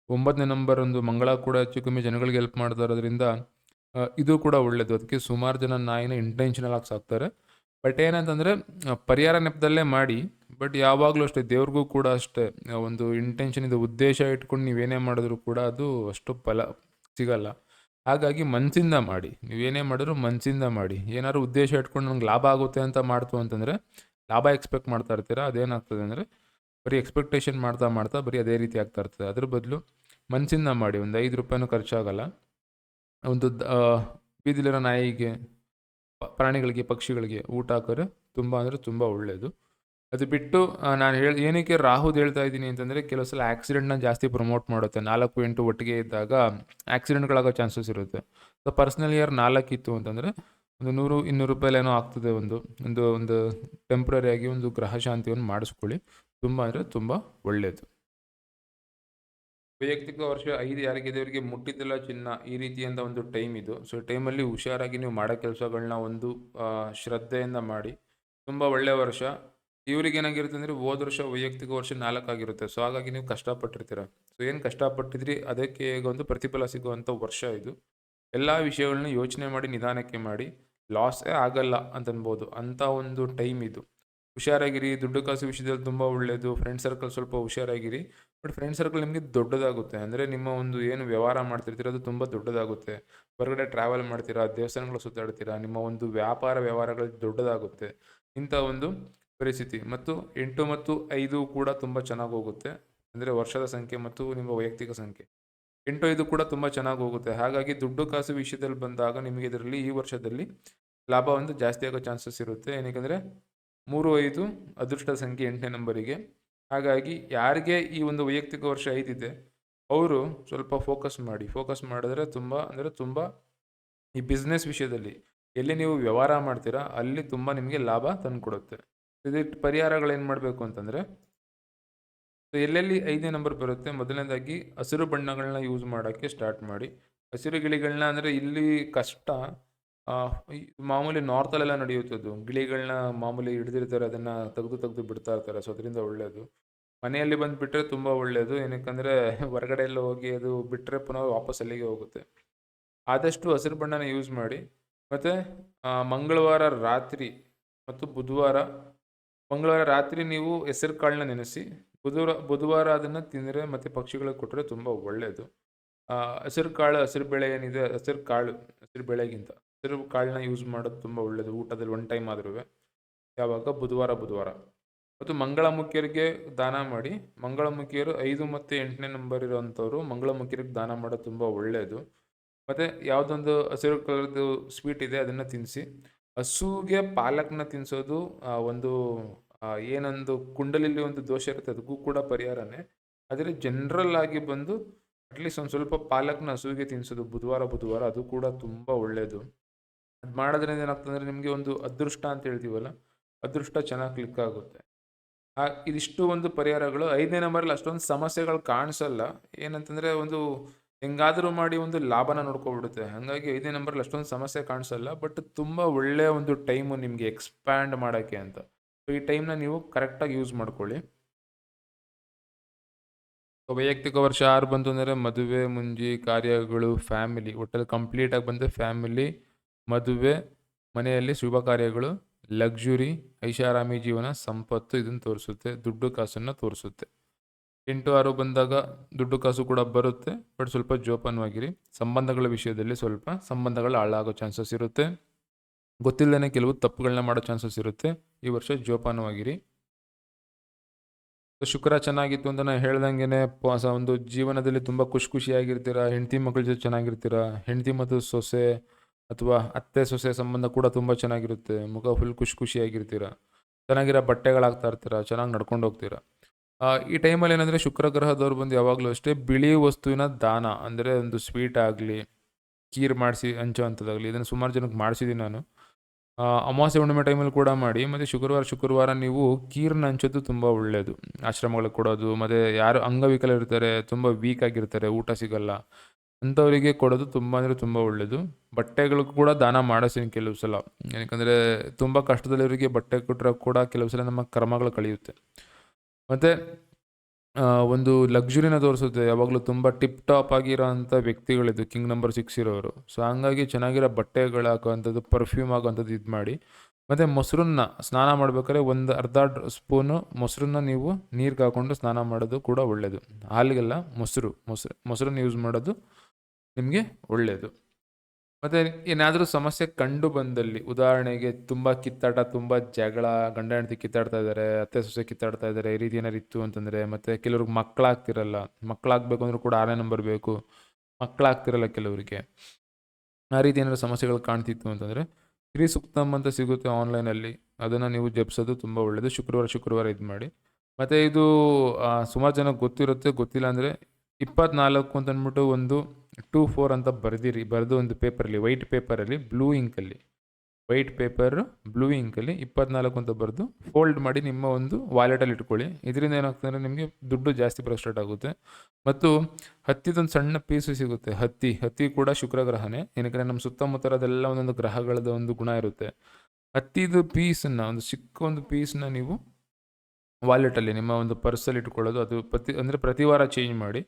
ಒಂಬತ್ತನೇ ನಂಬರ್ ಒಂದು ಮಂಗಳ ಕೂಡ ಹೆಚ್ಚು ಕಮ್ಮಿ ಜನಗಳಿಗೆ ಹೆಲ್ಪ್ ಮಾಡ್ತಾ ಇರೋದ್ರಿಂದ ಇದು ಕೂಡ ಒಳ್ಳೆಯದು ಅದಕ್ಕೆ ಸುಮಾರು ಜನ ನಾಯಿನ ಇಂಟೆನ್ಷನಲ್ ಆಗಿ ಸಾಕ್ತಾರೆ. ಬಟ್ ಏನಂತಂದರೆ ಪರಿಹಾರ ನೆಪದಲ್ಲೇ ಮಾಡಿ ಬಟ್ ಯಾವಾಗಲೂ ಅಷ್ಟೇ, ದೇವ್ರಿಗೂ ಕೂಡ ಅಷ್ಟೇ ಒಂದು ಇಂಟೆನ್ಷನ್ ಇದು ಉದ್ದೇಶ ಇಟ್ಕೊಂಡು ನೀವೇನೇ ಮಾಡಿದ್ರು ಕೂಡ ಅದು ಅಷ್ಟು ಫಲ ಸಿಗಲ್ಲ. ಹಾಗಾಗಿ ಮನಸ್ಸಿಂದ ಮಾಡಿ ನೀವೇನೇ ಮಾಡಿದ್ರು ಮನಸ್ಸಿಂದ ಮಾಡಿ. ಏನಾದ್ರು ಉದ್ದೇಶ ಇಟ್ಕೊಂಡು ನಂಗೆ ಲಾಭ ಆಗುತ್ತೆ ಅಂತ ಮಾಡ್ತು ಅಂತಂದರೆ, ಲಾಭ ಎಕ್ಸ್ಪೆಕ್ಟ್ ಮಾಡ್ತಾ ಇರ್ತೀರಾ? ಅದೇನಾಗ್ತದೆ ಅಂದರೆ, ಬರೀ ಎಕ್ಸ್ಪೆಕ್ಟೇಷನ್ ಮಾಡ್ತಾ ಮಾಡ್ತಾ ಬರೀ ಅದೇ ರೀತಿ ಆಗ್ತಾ ಇರ್ತದೆ. ಅದ್ರ ಬದಲು ಮನಸ್ಸಿಂದ ಮಾಡಿ, ಒಂದು ಐದು ರೂಪಾಯಿನೂ ಖರ್ಚಾಗಲ್ಲ. ಒಂದು ಬೀದಿಲಿರೋ ನಾಯಿಗೆ ಪ್ರಾಣಿಗಳಿಗೆ, ಪಕ್ಷಿಗಳಿಗೆ ಊಟ ಹಾಕಿದ್ರೆ ತುಂಬ ಅಂದರೆ ತುಂಬ ಒಳ್ಳೆಯದು ಅದು ಬಿಟ್ಟು ನಾನು ಹೇಳಿ, ಏನಕ್ಕೆ ರಾಹುದ್ ಹೇಳ್ತಾ ಇದ್ದೀನಿ ಅಂತಂದರೆ ಕೆಲವು ಸಲ ಆಕ್ಸಿಡೆಂಟ್ನ ಜಾಸ್ತಿ ಪ್ರಮೋಟ್ ಮಾಡುತ್ತೆ. ನಾಲ್ಕು ಎಂಟು ಒಟ್ಟಿಗೆ ಇದ್ದಾಗ ಆ್ಯಕ್ಸಿಡೆಂಟ್ಗಳಾಗೋ ಚಾನ್ಸಸ್ ಇರುತ್ತೆ. ಸೊ, ಪರ್ಸ್ನಲ್ ಇಯರ್ ನಾಲ್ಕು ಇತ್ತು ಅಂತಂದರೆ ಒಂದು ನೂರು, ಇನ್ನೂರು ರೂಪಾಯಿ ಏನೋ ಆಗ್ತದೆ ಒಂದು ಒಂದು ಒಂದು ಟೆಂಪ್ರರಿಯಾಗಿ ಒಂದು ಗ್ರಹ ಶಾಂತಿಯನ್ನು ಮಾಡಿಸ್ಕೊಳ್ಳಿ. ತುಂಬ ಅಂದರೆ ತುಂಬ ಒಳ್ಳೆಯದು ವೈಯಕ್ತಿಕ ವರ್ಷ ಐದು ಯಾರಿಗಿದೆಯವರಿಗೆ ಮುಟ್ಟಿದ್ದೆಲ್ಲ ಚಿನ್ನ ಈ ರೀತಿಯಿಂದ ಒಂದು ಟೈಮ್ ಇದು. ಸೊ ಟೈಮಲ್ಲಿ ಹುಷಾರಾಗಿ ನೀವು ಮಾಡೋ ಕೆಲಸಗಳನ್ನ ಒಂದು ಶ್ರದ್ಧೆಯಿಂದ ಮಾಡಿ. ತುಂಬ ಒಳ್ಳೆಯ ವರ್ಷ. ಇವ್ರಿಗೆ ಏನಾಗಿರುತ್ತೆ ಅಂದರೆ ಹೋದ ವರ್ಷ ವೈಯಕ್ತಿಕ ವರ್ಷ ನಾಲ್ಕಾಗಿರುತ್ತೆ ಸೊ ಹಾಗಾಗಿ ನೀವು ಕಷ್ಟಪಟ್ಟಿರ್ತೀರ. ಸೊ ಏನು ಕಷ್ಟಪಟ್ಟಿದ್ರಿ? ಅದಕ್ಕೆ ಒಂದು ಪ್ರತಿಫಲ ಸಿಗುವಂಥ ವರ್ಷ ಇದು. ಎಲ್ಲ ವಿಷಯಗಳನ್ನ ಯೋಚನೆ ಮಾಡಿ, ನಿಧಾನಕ್ಕೆ ಮಾಡಿ. ಲಾಸೇ ಆಗಲ್ಲ ಅಂತ ಅನ್ಬೋದು ಅಂಥ ಒಂದು ಟೈಮ್ ಇದು. ಹುಷಾರಾಗಿರಿ. ದುಡ್ಡು ಕಾಸು ವಿಷಯದಲ್ಲಿ ತುಂಬ ಒಳ್ಳೆಯದು ಫ್ರೆಂಡ್ ಸರ್ಕಲ್ ಸ್ವಲ್ಪ ಹುಷಾರಾಗಿರಿ. ಬಟ್ ಫ್ರೆಂಡ್ ಸರ್ಕಲ್ ನಿಮಗೆ ದೊಡ್ಡದಾಗುತ್ತೆ. ಅಂದರೆ ನಿಮ್ಮ ಒಂದು ಏನು ವ್ಯವಹಾರ ಮಾಡ್ತಿರ್ತೀರ, ಅದು ತುಂಬ ದೊಡ್ಡದಾಗುತ್ತೆ. ಹೊರಗಡೆ ಟ್ರಾವೆಲ್ ಮಾಡ್ತೀರಾ, ದೇವಸ್ಥಾನಗಳು ಸುತ್ತಾಡ್ತೀರಾ, ನಿಮ್ಮ ಒಂದು ವ್ಯಾಪಾರ ವ್ಯವಹಾರಗಳು ದೊಡ್ಡದಾಗುತ್ತೆ. ಇಂಥ ಒಂದು ಪರಿಸ್ಥಿತಿ. ಮತ್ತು ಎಂಟು ಮತ್ತು ಐದು ಕೂಡ ತುಂಬ ಚೆನ್ನಾಗಿ ಹೋಗುತ್ತೆ. ಅಂದರೆ ವರ್ಷದ ಸಂಖ್ಯೆ ಮತ್ತು ನಿಮ್ಮ ವೈಯಕ್ತಿಕ ಸಂಖ್ಯೆ. ಎಂಟು, ಐದು ಕೂಡ ತುಂಬ ಚೆನ್ನಾಗಿ ಹೋಗುತ್ತೆ. ಹಾಗಾಗಿ ದುಡ್ಡು ಕಾಸು ವಿಷಯದಲ್ಲಿ ಬಂದಾಗ ನಿಮಗೆ ಇದರಲ್ಲಿ ಈ ವರ್ಷದಲ್ಲಿ ಲಾಭ ಒಂದು ಜಾಸ್ತಿ ಆಗೋ ಚಾನ್ಸಸ್ ಇರುತ್ತೆ. ಏನಕ್ಕೆ ಮೂರು, ಐದು ಅದೃಷ್ಟ ಸಂಖ್ಯೆ ಎಂಟನೇ ನಂಬರಿಗೆ ಹಾಗಾಗಿ ಯಾರಿಗೆ ಈ ಒಂದು ವೈಯಕ್ತಿಕ ವರ್ಷ ಐದಿದೆ ಅವರು ಸ್ವಲ್ಪ ಫೋಕಸ್ ಮಾಡಿ ಫೋಕಸ್ ಮಾಡಿದ್ರೆ ತುಂಬ, ಅಂದರೆ ತುಂಬ ಈ ಬಿಸ್ನೆಸ್ ವಿಷಯದಲ್ಲಿ ಎಲ್ಲಿ ನೀವು ವ್ಯವಹಾರ ಮಾಡ್ತೀರಾ, ಅಲ್ಲಿ ತುಂಬ ನಿಮಗೆ ಲಾಭ ತಂದುಕೊಡುತ್ತೆ. ಇದಕ್ಕೆ ಪರಿಹಾರಗಳೇನು ಮಾಡಬೇಕು ಅಂತಂದರೆ ಸೊ ಎಲ್ಲೆಲ್ಲಿ ಐದನೇ ನಂಬರ್ ಬರುತ್ತೆ, ಮೊದಲನೇದಾಗಿ ಹಸಿರು ಬಣ್ಣಗಳನ್ನ ಯೂಸ್ ಮಾಡೋಕ್ಕೆ ಸ್ಟಾರ್ಟ್ ಮಾಡಿ. ಹಸಿರು ಗಿಳಿಗಳನ್ನ ಅಂದರೆ ಇಲ್ಲಿ ಕಷ್ಟ ಮಾಮೂಲಿ ನಾರ್ತಲ್ಲೆಲ್ಲ ನಡೆಯುತ್ತೆ ಅದು ಗಿಳಿಗಳನ್ನ ಮಾಮೂಲಿ ಹಿಡಿದಿರ್ತಾರೆ, ಅದನ್ನು ತೆಗೆದು ತೆಗೆದು ಬಿಡ್ತಾ ಇರ್ತಾರೆ. ಸೊ ಅದರಿಂದ ಒಳ್ಳೆಯದು ಮನೆಯಲ್ಲಿ ಬಂದು ಬಿಟ್ಟರೆ ತುಂಬ ಒಳ್ಳೆಯದು ಏನಕ್ಕಂದರೆ ಹೊರಗಡೆ ಎಲ್ಲ ಹೋಗಿ ಅದು ಬಿಟ್ಟರೆ ಪುನಃ ವಾಪಸ್ ಅಲ್ಲಿಗೆ ಹೋಗುತ್ತೆ. ಆದಷ್ಟು ಹಸಿರು ಬಣ್ಣನ ಯೂಸ್ ಮಾಡಿ. ಮತ್ತು ಮಂಗಳವಾರ ರಾತ್ರಿ ಮತ್ತು ಬುಧವಾರ, ಮಂಗಳವಾರ ರಾತ್ರಿ ನೀವು ಹೆಸರು ಕಾಳನ್ನ ನೆನೆಸಿ, ಬುಧವಾರ ಬುಧವಾರ ಅದನ್ನು ತಿಂದರೆ ಮತ್ತು ಪಕ್ಷಿಗಳಿಗೆ ಕೊಟ್ಟರೆ ತುಂಬ ಒಳ್ಳೆಯದು ಹಸಿರು ಕಾಳು, ಹಸಿರು ಬೇಳೆ ಏನಿದೆ, ಹಸಿರು ಕಾಳು, ಹಸಿರು ಬೇಳೆಗಿಂತ. ಹಸಿರು ಕಾಳನ್ನ ಯೂಸ್ ಮಾಡೋದು ತುಂಬ ಒಳ್ಳೆಯದು ಊಟದಲ್ಲಿ ಒನ್ ಟೈಮ್ ಆದ್ರೂ. ಯಾವಾಗ? ಬುಧವಾರ ಬುಧವಾರ. ಮತ್ತು ಮಂಗಳಮುಖಿಯರಿಗೆ ದಾನ ಮಾಡಿ, ಮಂಗಳಮುಖಿಯರು ಐದು ಮತ್ತು ಎಂಟನೇ ನಂಬರ್ ಇರೋವಂಥವ್ರು ಮಂಗಳಮುಖಿಯರಿಗೆ ದಾನ ಮಾಡೋದು ತುಂಬ ಒಳ್ಳೆಯದು ಮತ್ತು ಯಾವುದೊಂದು ಹಸಿರು ಕಲರ್ದು ಸ್ವೀಟ್ ಇದೆ, ಅದನ್ನು ತಿನ್ನಿಸಿ ಹಸುಗೆ ಪಾಲಕ್ನ ತಿನ್ನಿಸೋದು ಒಂದು ಏನೊಂದು ಕುಂಡಲಿಲಿ ಒಂದು ದೋಷ ಇರುತ್ತೆ ಅದಕ್ಕೂ ಕೂಡ ಪರಿಹಾರನೇ. ಆದರೆ ಜನರಲ್ ಆಗಿ ಬಂದು ಅಟ್ಲೀಸ್ಟ್ ಒಂದು ಸ್ವಲ್ಪ ಪಾಲಕ್ನ ಹಸುವಿಗೆ ತಿನ್ನಿಸೋದು ಬುಧವಾರ ಬುಧವಾರ, ಅದು ಕೂಡ ತುಂಬ ಒಳ್ಳೆಯದು ಅದು ಮಾಡೋದ್ರಿಂದ ಏನಾಗ್ತದೆ ಅಂದರೆ ನಿಮಗೆ ಒಂದು ಅದೃಷ್ಟ ಅಂತ ಹೇಳ್ತೀವಲ್ಲ, ಅದೃಷ್ಟ ಚೆನ್ನಾಗಿ ಕ್ಲಿಕ್ ಆಗುತ್ತೆ. ಆ, ಇದಿಷ್ಟು ಒಂದು ಪರಿಹಾರಗಳು. ಐದನೇ ನಂಬರಲ್ಲಿ ಅಷ್ಟೊಂದು ಸಮಸ್ಯೆಗಳು ಕಾಣಿಸಲ್ಲ. ಏನಂತಂದರೆ ಒಂದು ಹೆಂಗಾದರೂ ಮಾಡಿ ಒಂದು ಲಾಭನ ನೋಡ್ಕೊಬಿಡುತ್ತೆ. ಹಾಗಾಗಿ ಐದನೇ ನಂಬರಲ್ಲಿ ಅಷ್ಟೊಂದು ಸಮಸ್ಯೆ ಕಾಣಿಸಲ್ಲ. ಬಟ್ ತುಂಬ ಒಳ್ಳೆಯ ಒಂದು ಟೈಮು ನಿಮಗೆ ಎಕ್ಸ್ಪ್ಯಾಂಡ್ ಮಾಡೋಕ್ಕೆ ಅಂತ. ಸೊ ಈ ಟೈಮ್ನ ನೀವು ಕರೆಕ್ಟಾಗಿ ಯೂಸ್ ಮಾಡ್ಕೊಳ್ಳಿ. ವೈಯಕ್ತಿಕ ವರ್ಷ ಯಾರು ಬಂತು ಅಂದರೆ ಮದುವೆ, ಮುಂಜಿ, ಕಾರ್ಯಗಳು ಫ್ಯಾಮಿಲಿ ಒಟ್ಟಲ್ಲಿ ಕಂಪ್ಲೀಟಾಗಿ ಬಂದರೆ ಫ್ಯಾಮಿಲಿ ಮದುವೆ, ಮನೆಯಲ್ಲಿ ಶುಭ ಕಾರ್ಯಗಳು, ಲಕ್ಸುರಿ, ಐಷಾರಾಮಿ ಜೀವನ, ಸಂಪತ್ತು ಇದನ್ನು ತೋರಿಸುತ್ತೆ, ದುಡ್ಡು ಕಾಸನ್ನು ತೋರಿಸುತ್ತೆ. ಎಂಟು ಆರು ಬಂದಾಗ ದುಡ್ಡು ಕಾಸು ಕೂಡ ಬರುತ್ತೆ, ಬಟ್ ಸ್ವಲ್ಪ ಜೋಪಾನವಾಗಿರಿ. ಸಂಬಂಧಗಳ ವಿಷಯದಲ್ಲಿ ಸ್ವಲ್ಪ ಸಂಬಂಧಗಳು ಹಾಳಾಗೋ ಚಾನ್ಸಸ್ ಇರುತ್ತೆ. ಗೊತ್ತಿಲ್ಲದೇ ಕೆಲವು ತಪ್ಪುಗಳನ್ನ ಮಾಡೋ ಚಾನ್ಸಸ್ ಇರುತ್ತೆ. ಈ ವರ್ಷ ಜೋಪಾನವಾಗಿರಿ. ಶುಕ್ರ ಚೆನ್ನಾಗಿತ್ತು ಅಂತ ನಾನು ಹೇಳ್ದಂಗೆ ಒಂದು ಜೀವನದಲ್ಲಿ ತುಂಬ ಖುಷಿ ಖುಷಿಯಾಗಿರ್ತೀರ, ಹೆಂಡತಿ ಮಕ್ಕಳ ಜೊತೆ ಚೆನ್ನಾಗಿರ್ತೀರ, ಹೆಂಡತಿ ಮತ್ತು ಸೊಸೆ ಅಥವಾ ಅತ್ತೆ ಸೊಸೆ ಸಂಬಂಧ ಕೂಡ ತುಂಬ ಚೆನ್ನಾಗಿರುತ್ತೆ. ಮುಖ ಫುಲ್ ಖುಷಿ ಖುಷಿಯಾಗಿರ್ತೀರ. ಚೆನ್ನಾಗಿರೋ ಬಟ್ಟೆಗಳಾಗ್ತಾ ಇರ್ತೀರ. ಚೆನ್ನಾಗಿ ನಡ್ಕೊಂಡು ಹೋಗ್ತೀರ. ಈ ಟೈಮಲ್ಲಿ ಏನಂದರೆ ಶುಕ್ರ ಗ್ರಹದವ್ರು ಬಂದು ಯಾವಾಗಲೂ ಅಷ್ಟೇ ಬಿಳಿ ವಸ್ತುವಿನ ದಾನ, ಅಂದರೆ ಒಂದು ಸ್ವೀಟ್ ಆಗಲಿ, ಖೀರ್ ಮಾಡಿಸಿ ಹಂಚೋ ಅಂಥದ್ದಾಗಲಿ ಇದನ್ನು ಸುಮಾರು ಜನಕ್ಕೆ ಮಾಡಿಸಿದ್ದೀನಿ ನಾನು. ಅಮಾವಾಸ್ಯೆ ಹುಣ್ಣಿಮೆ ಟೈಮಲ್ಲಿ ಕೂಡ ಮಾಡಿ, ಮತ್ತು ಶುಕ್ರವಾರ ಶುಕ್ರವಾರ ನೀವು ಕೀರ್ನ ಹಂಚೋದು ತುಂಬ ಒಳ್ಳೆಯದು ಆಶ್ರಮಗಳಿಗೆ ಕೊಡೋದು, ಮತ್ತು ಯಾರು ಅಂಗವಿಕಲ ಇರ್ತಾರೆ ತುಂಬ ವೀಕ್ ಆಗಿರ್ತಾರೆ, ಊಟ ಸಿಗಲ್ಲ. ಅಂಥವರಿಗೆ ಕೊಡೋದು ತುಂಬ ಅಂದರೆ ತುಂಬ ಒಳ್ಳೆಯದು ಬಟ್ಟೆಗಳು ಕೂಡ ದಾನ ಮಾಡಿಸ್ತೀನಿ ಕೆಲವು ಸಲ. ಏನಕ್ಕಂದರೆ ತುಂಬ ಕಷ್ಟದಲ್ಲಿರೋರಿಗೆ ಬಟ್ಟೆ ಕೊಟ್ಟರೆ ಕೂಡ ಕೆಲವು ಸಲ ನಮ್ಮ ಕ್ರಮಗಳು ಕಳೆಯುತ್ತೆ. ಮತ್ತು ಒಂದು ಲಕ್ಸುರಿನ ತೋರಿಸುತ್ತೆ. ಯಾವಾಗಲೂ ತುಂಬ ಟಿಪ್ ಟಾಪ್ ಆಗಿರೋ ಅಂಥ ವ್ಯಕ್ತಿಗಳಿದ್ದು, ಕಿಂಗ್ ನಂಬರ್ ಸಿಕ್ಸ್ ಇರೋರು. ಸೊ ಹಂಗಾಗಿ ಚೆನ್ನಾಗಿರೋ ಬಟ್ಟೆಗಳು ಹಾಕೋವಂಥದ್ದು ಪರ್ಫ್ಯೂಮ್ ಆಗೋವಂಥದ್ದು ಇದು ಮಾಡಿ. ಮತ್ತು ಮೊಸರನ್ನ ಸ್ನಾನ ಮಾಡ್ಬೇಕಾದ್ರೆ ಒಂದು ಅರ್ಧ ಸ್ಪೂನು ಮೊಸರನ್ನ ನೀವು ನೀರಿಗೆ ಹಾಕ್ಕೊಂಡು ಸ್ನಾನ ಮಾಡೋದು ಕೂಡ ಒಳ್ಳೆಯದು ಹಾಲಿಗೆಲ್ಲ ಮೊಸರು ಮೊಸರು ಮೊಸರನ್ನ ಯೂಸ್ ಮಾಡೋದು ನಿಮಗೆ? ಒಳ್ಳೆಯದು ಮತ್ತು ಏನಾದರೂ ಸಮಸ್ಯೆ ಕಂಡು ಬಂದಲ್ಲಿ ಉದಾಹರಣೆಗೆ ತುಂಬ ಕಿತ್ತಾಟ ತುಂಬ ಜಗಳ ಗಂಡ ಹೆಂಡತಿ ಕಿತ್ತಾಡ್ತಾ ಇದ್ದಾರೆ ಅತ್ತೆ ಸೊಸೆ ಕಿತ್ತಾಡ್ತಾ ಇದ್ದಾರೆ ಈ ರೀತಿ ಏನಾದ್ರು ಇತ್ತು ಅಂತಂದರೆ ಮತ್ತು ಕೆಲವ್ರಿಗೆ ಮಕ್ಕಳಾಗ್ತಿರಲ್ಲ ಮಕ್ಕಳಾಗಬೇಕು ಅಂದರೂ ಕೂಡ ಆರನೇ ನಂಬರ್ ಬೇಕು ಮಕ್ಕಳಾಗ್ತಿರಲ್ಲ ಕೆಲವರಿಗೆ. ಆ ರೀತಿ ಏನಾದ್ರು ಸಮಸ್ಯೆಗಳು ಕಾಣ್ತಿತ್ತು ಅಂತಂದರೆ ಶ್ರೀ ಸುಕ್ತಮ್ ಅಂತ ಸಿಗುತ್ತೆ ಆನ್ಲೈನಲ್ಲಿ ಅದನ್ನು ನೀವು ಜಪಿಸೋದು ತುಂಬ ಒಳ್ಳೆಯದು ಶುಕ್ರವಾರ ಶುಕ್ರವಾರ ಇದು ಮಾಡಿ. ಮತ್ತು ಇದು ಸುಮಾರು ಜನಕ್ಕೆ ಗೊತ್ತಿರುತ್ತೆ ಗೊತ್ತಿಲ್ಲ ಅಂದರೆ ಇಪ್ಪತ್ನಾಲ್ಕು ಅಂತ ಅಂದ್ಬಿಟ್ಟು ಒಂದು ಟೂ ಫೋರ್ ಅಂತ ಬರೆದಿರಿ, ಬರೆದು ಒಂದು ಪೇಪರಲ್ಲಿ, ವೈಟ್ ಪೇಪರಲ್ಲಿ, ಬ್ಲೂ ಇಂಕಲ್ಲಿ. ವೈಟ್ ಪೇಪರ್, ಬ್ಲೂ ಇಂಕಲ್ಲಿ, ಇಪ್ಪತ್ನಾಲ್ಕು ಅಂತ ಬರೆದು ಫೋಲ್ಡ್ ಮಾಡಿ ನಿಮ್ಮ ಒಂದು ವಾಲೆಟಲ್ಲಿ ಇಟ್ಕೊಳ್ಳಿ. ಇದರಿಂದ ಏನಾಗ್ತದೆ ಅಂದರೆ ನಿಮಗೆ ದುಡ್ಡು ಜಾಸ್ತಿ ಬರೋಕ್ಕೆ ಸ್ಟಾರ್ಟ್ ಆಗುತ್ತೆ. ಮತ್ತು ಹತ್ತಿದೊಂದು ಸಣ್ಣ ಪೀಸು ಸಿಗುತ್ತೆ, ಹತ್ತಿ. ಹತ್ತಿ ಕೂಡ ಶುಕ್ರ ಗ್ರಹನೇ ಏನಕ್ಕೆ ನಮ್ಮ ಸುತ್ತಮುತ್ತಲದೆಲ್ಲ ಒಂದೊಂದು ಗ್ರಹಗಳದ ಒಂದು ಗುಣ ಇರುತ್ತೆ. ಹತ್ತಿದು ಪೀಸನ್ನ, ಒಂದು ಚಿಕ್ಕ ಒಂದು ಪೀಸನ್ನ ನೀವು ವಾಲೆಟಲ್ಲಿ ನಿಮ್ಮ ಒಂದು ಪರ್ಸಲ್ಲಿ ಇಟ್ಕೊಳ್ಳೋದು, ಅದು ಪ್ರತಿ, ಅಂದರೆ ಪ್ರತಿ ವಾರ ಚೇಂಜ್ ಮಾಡಿ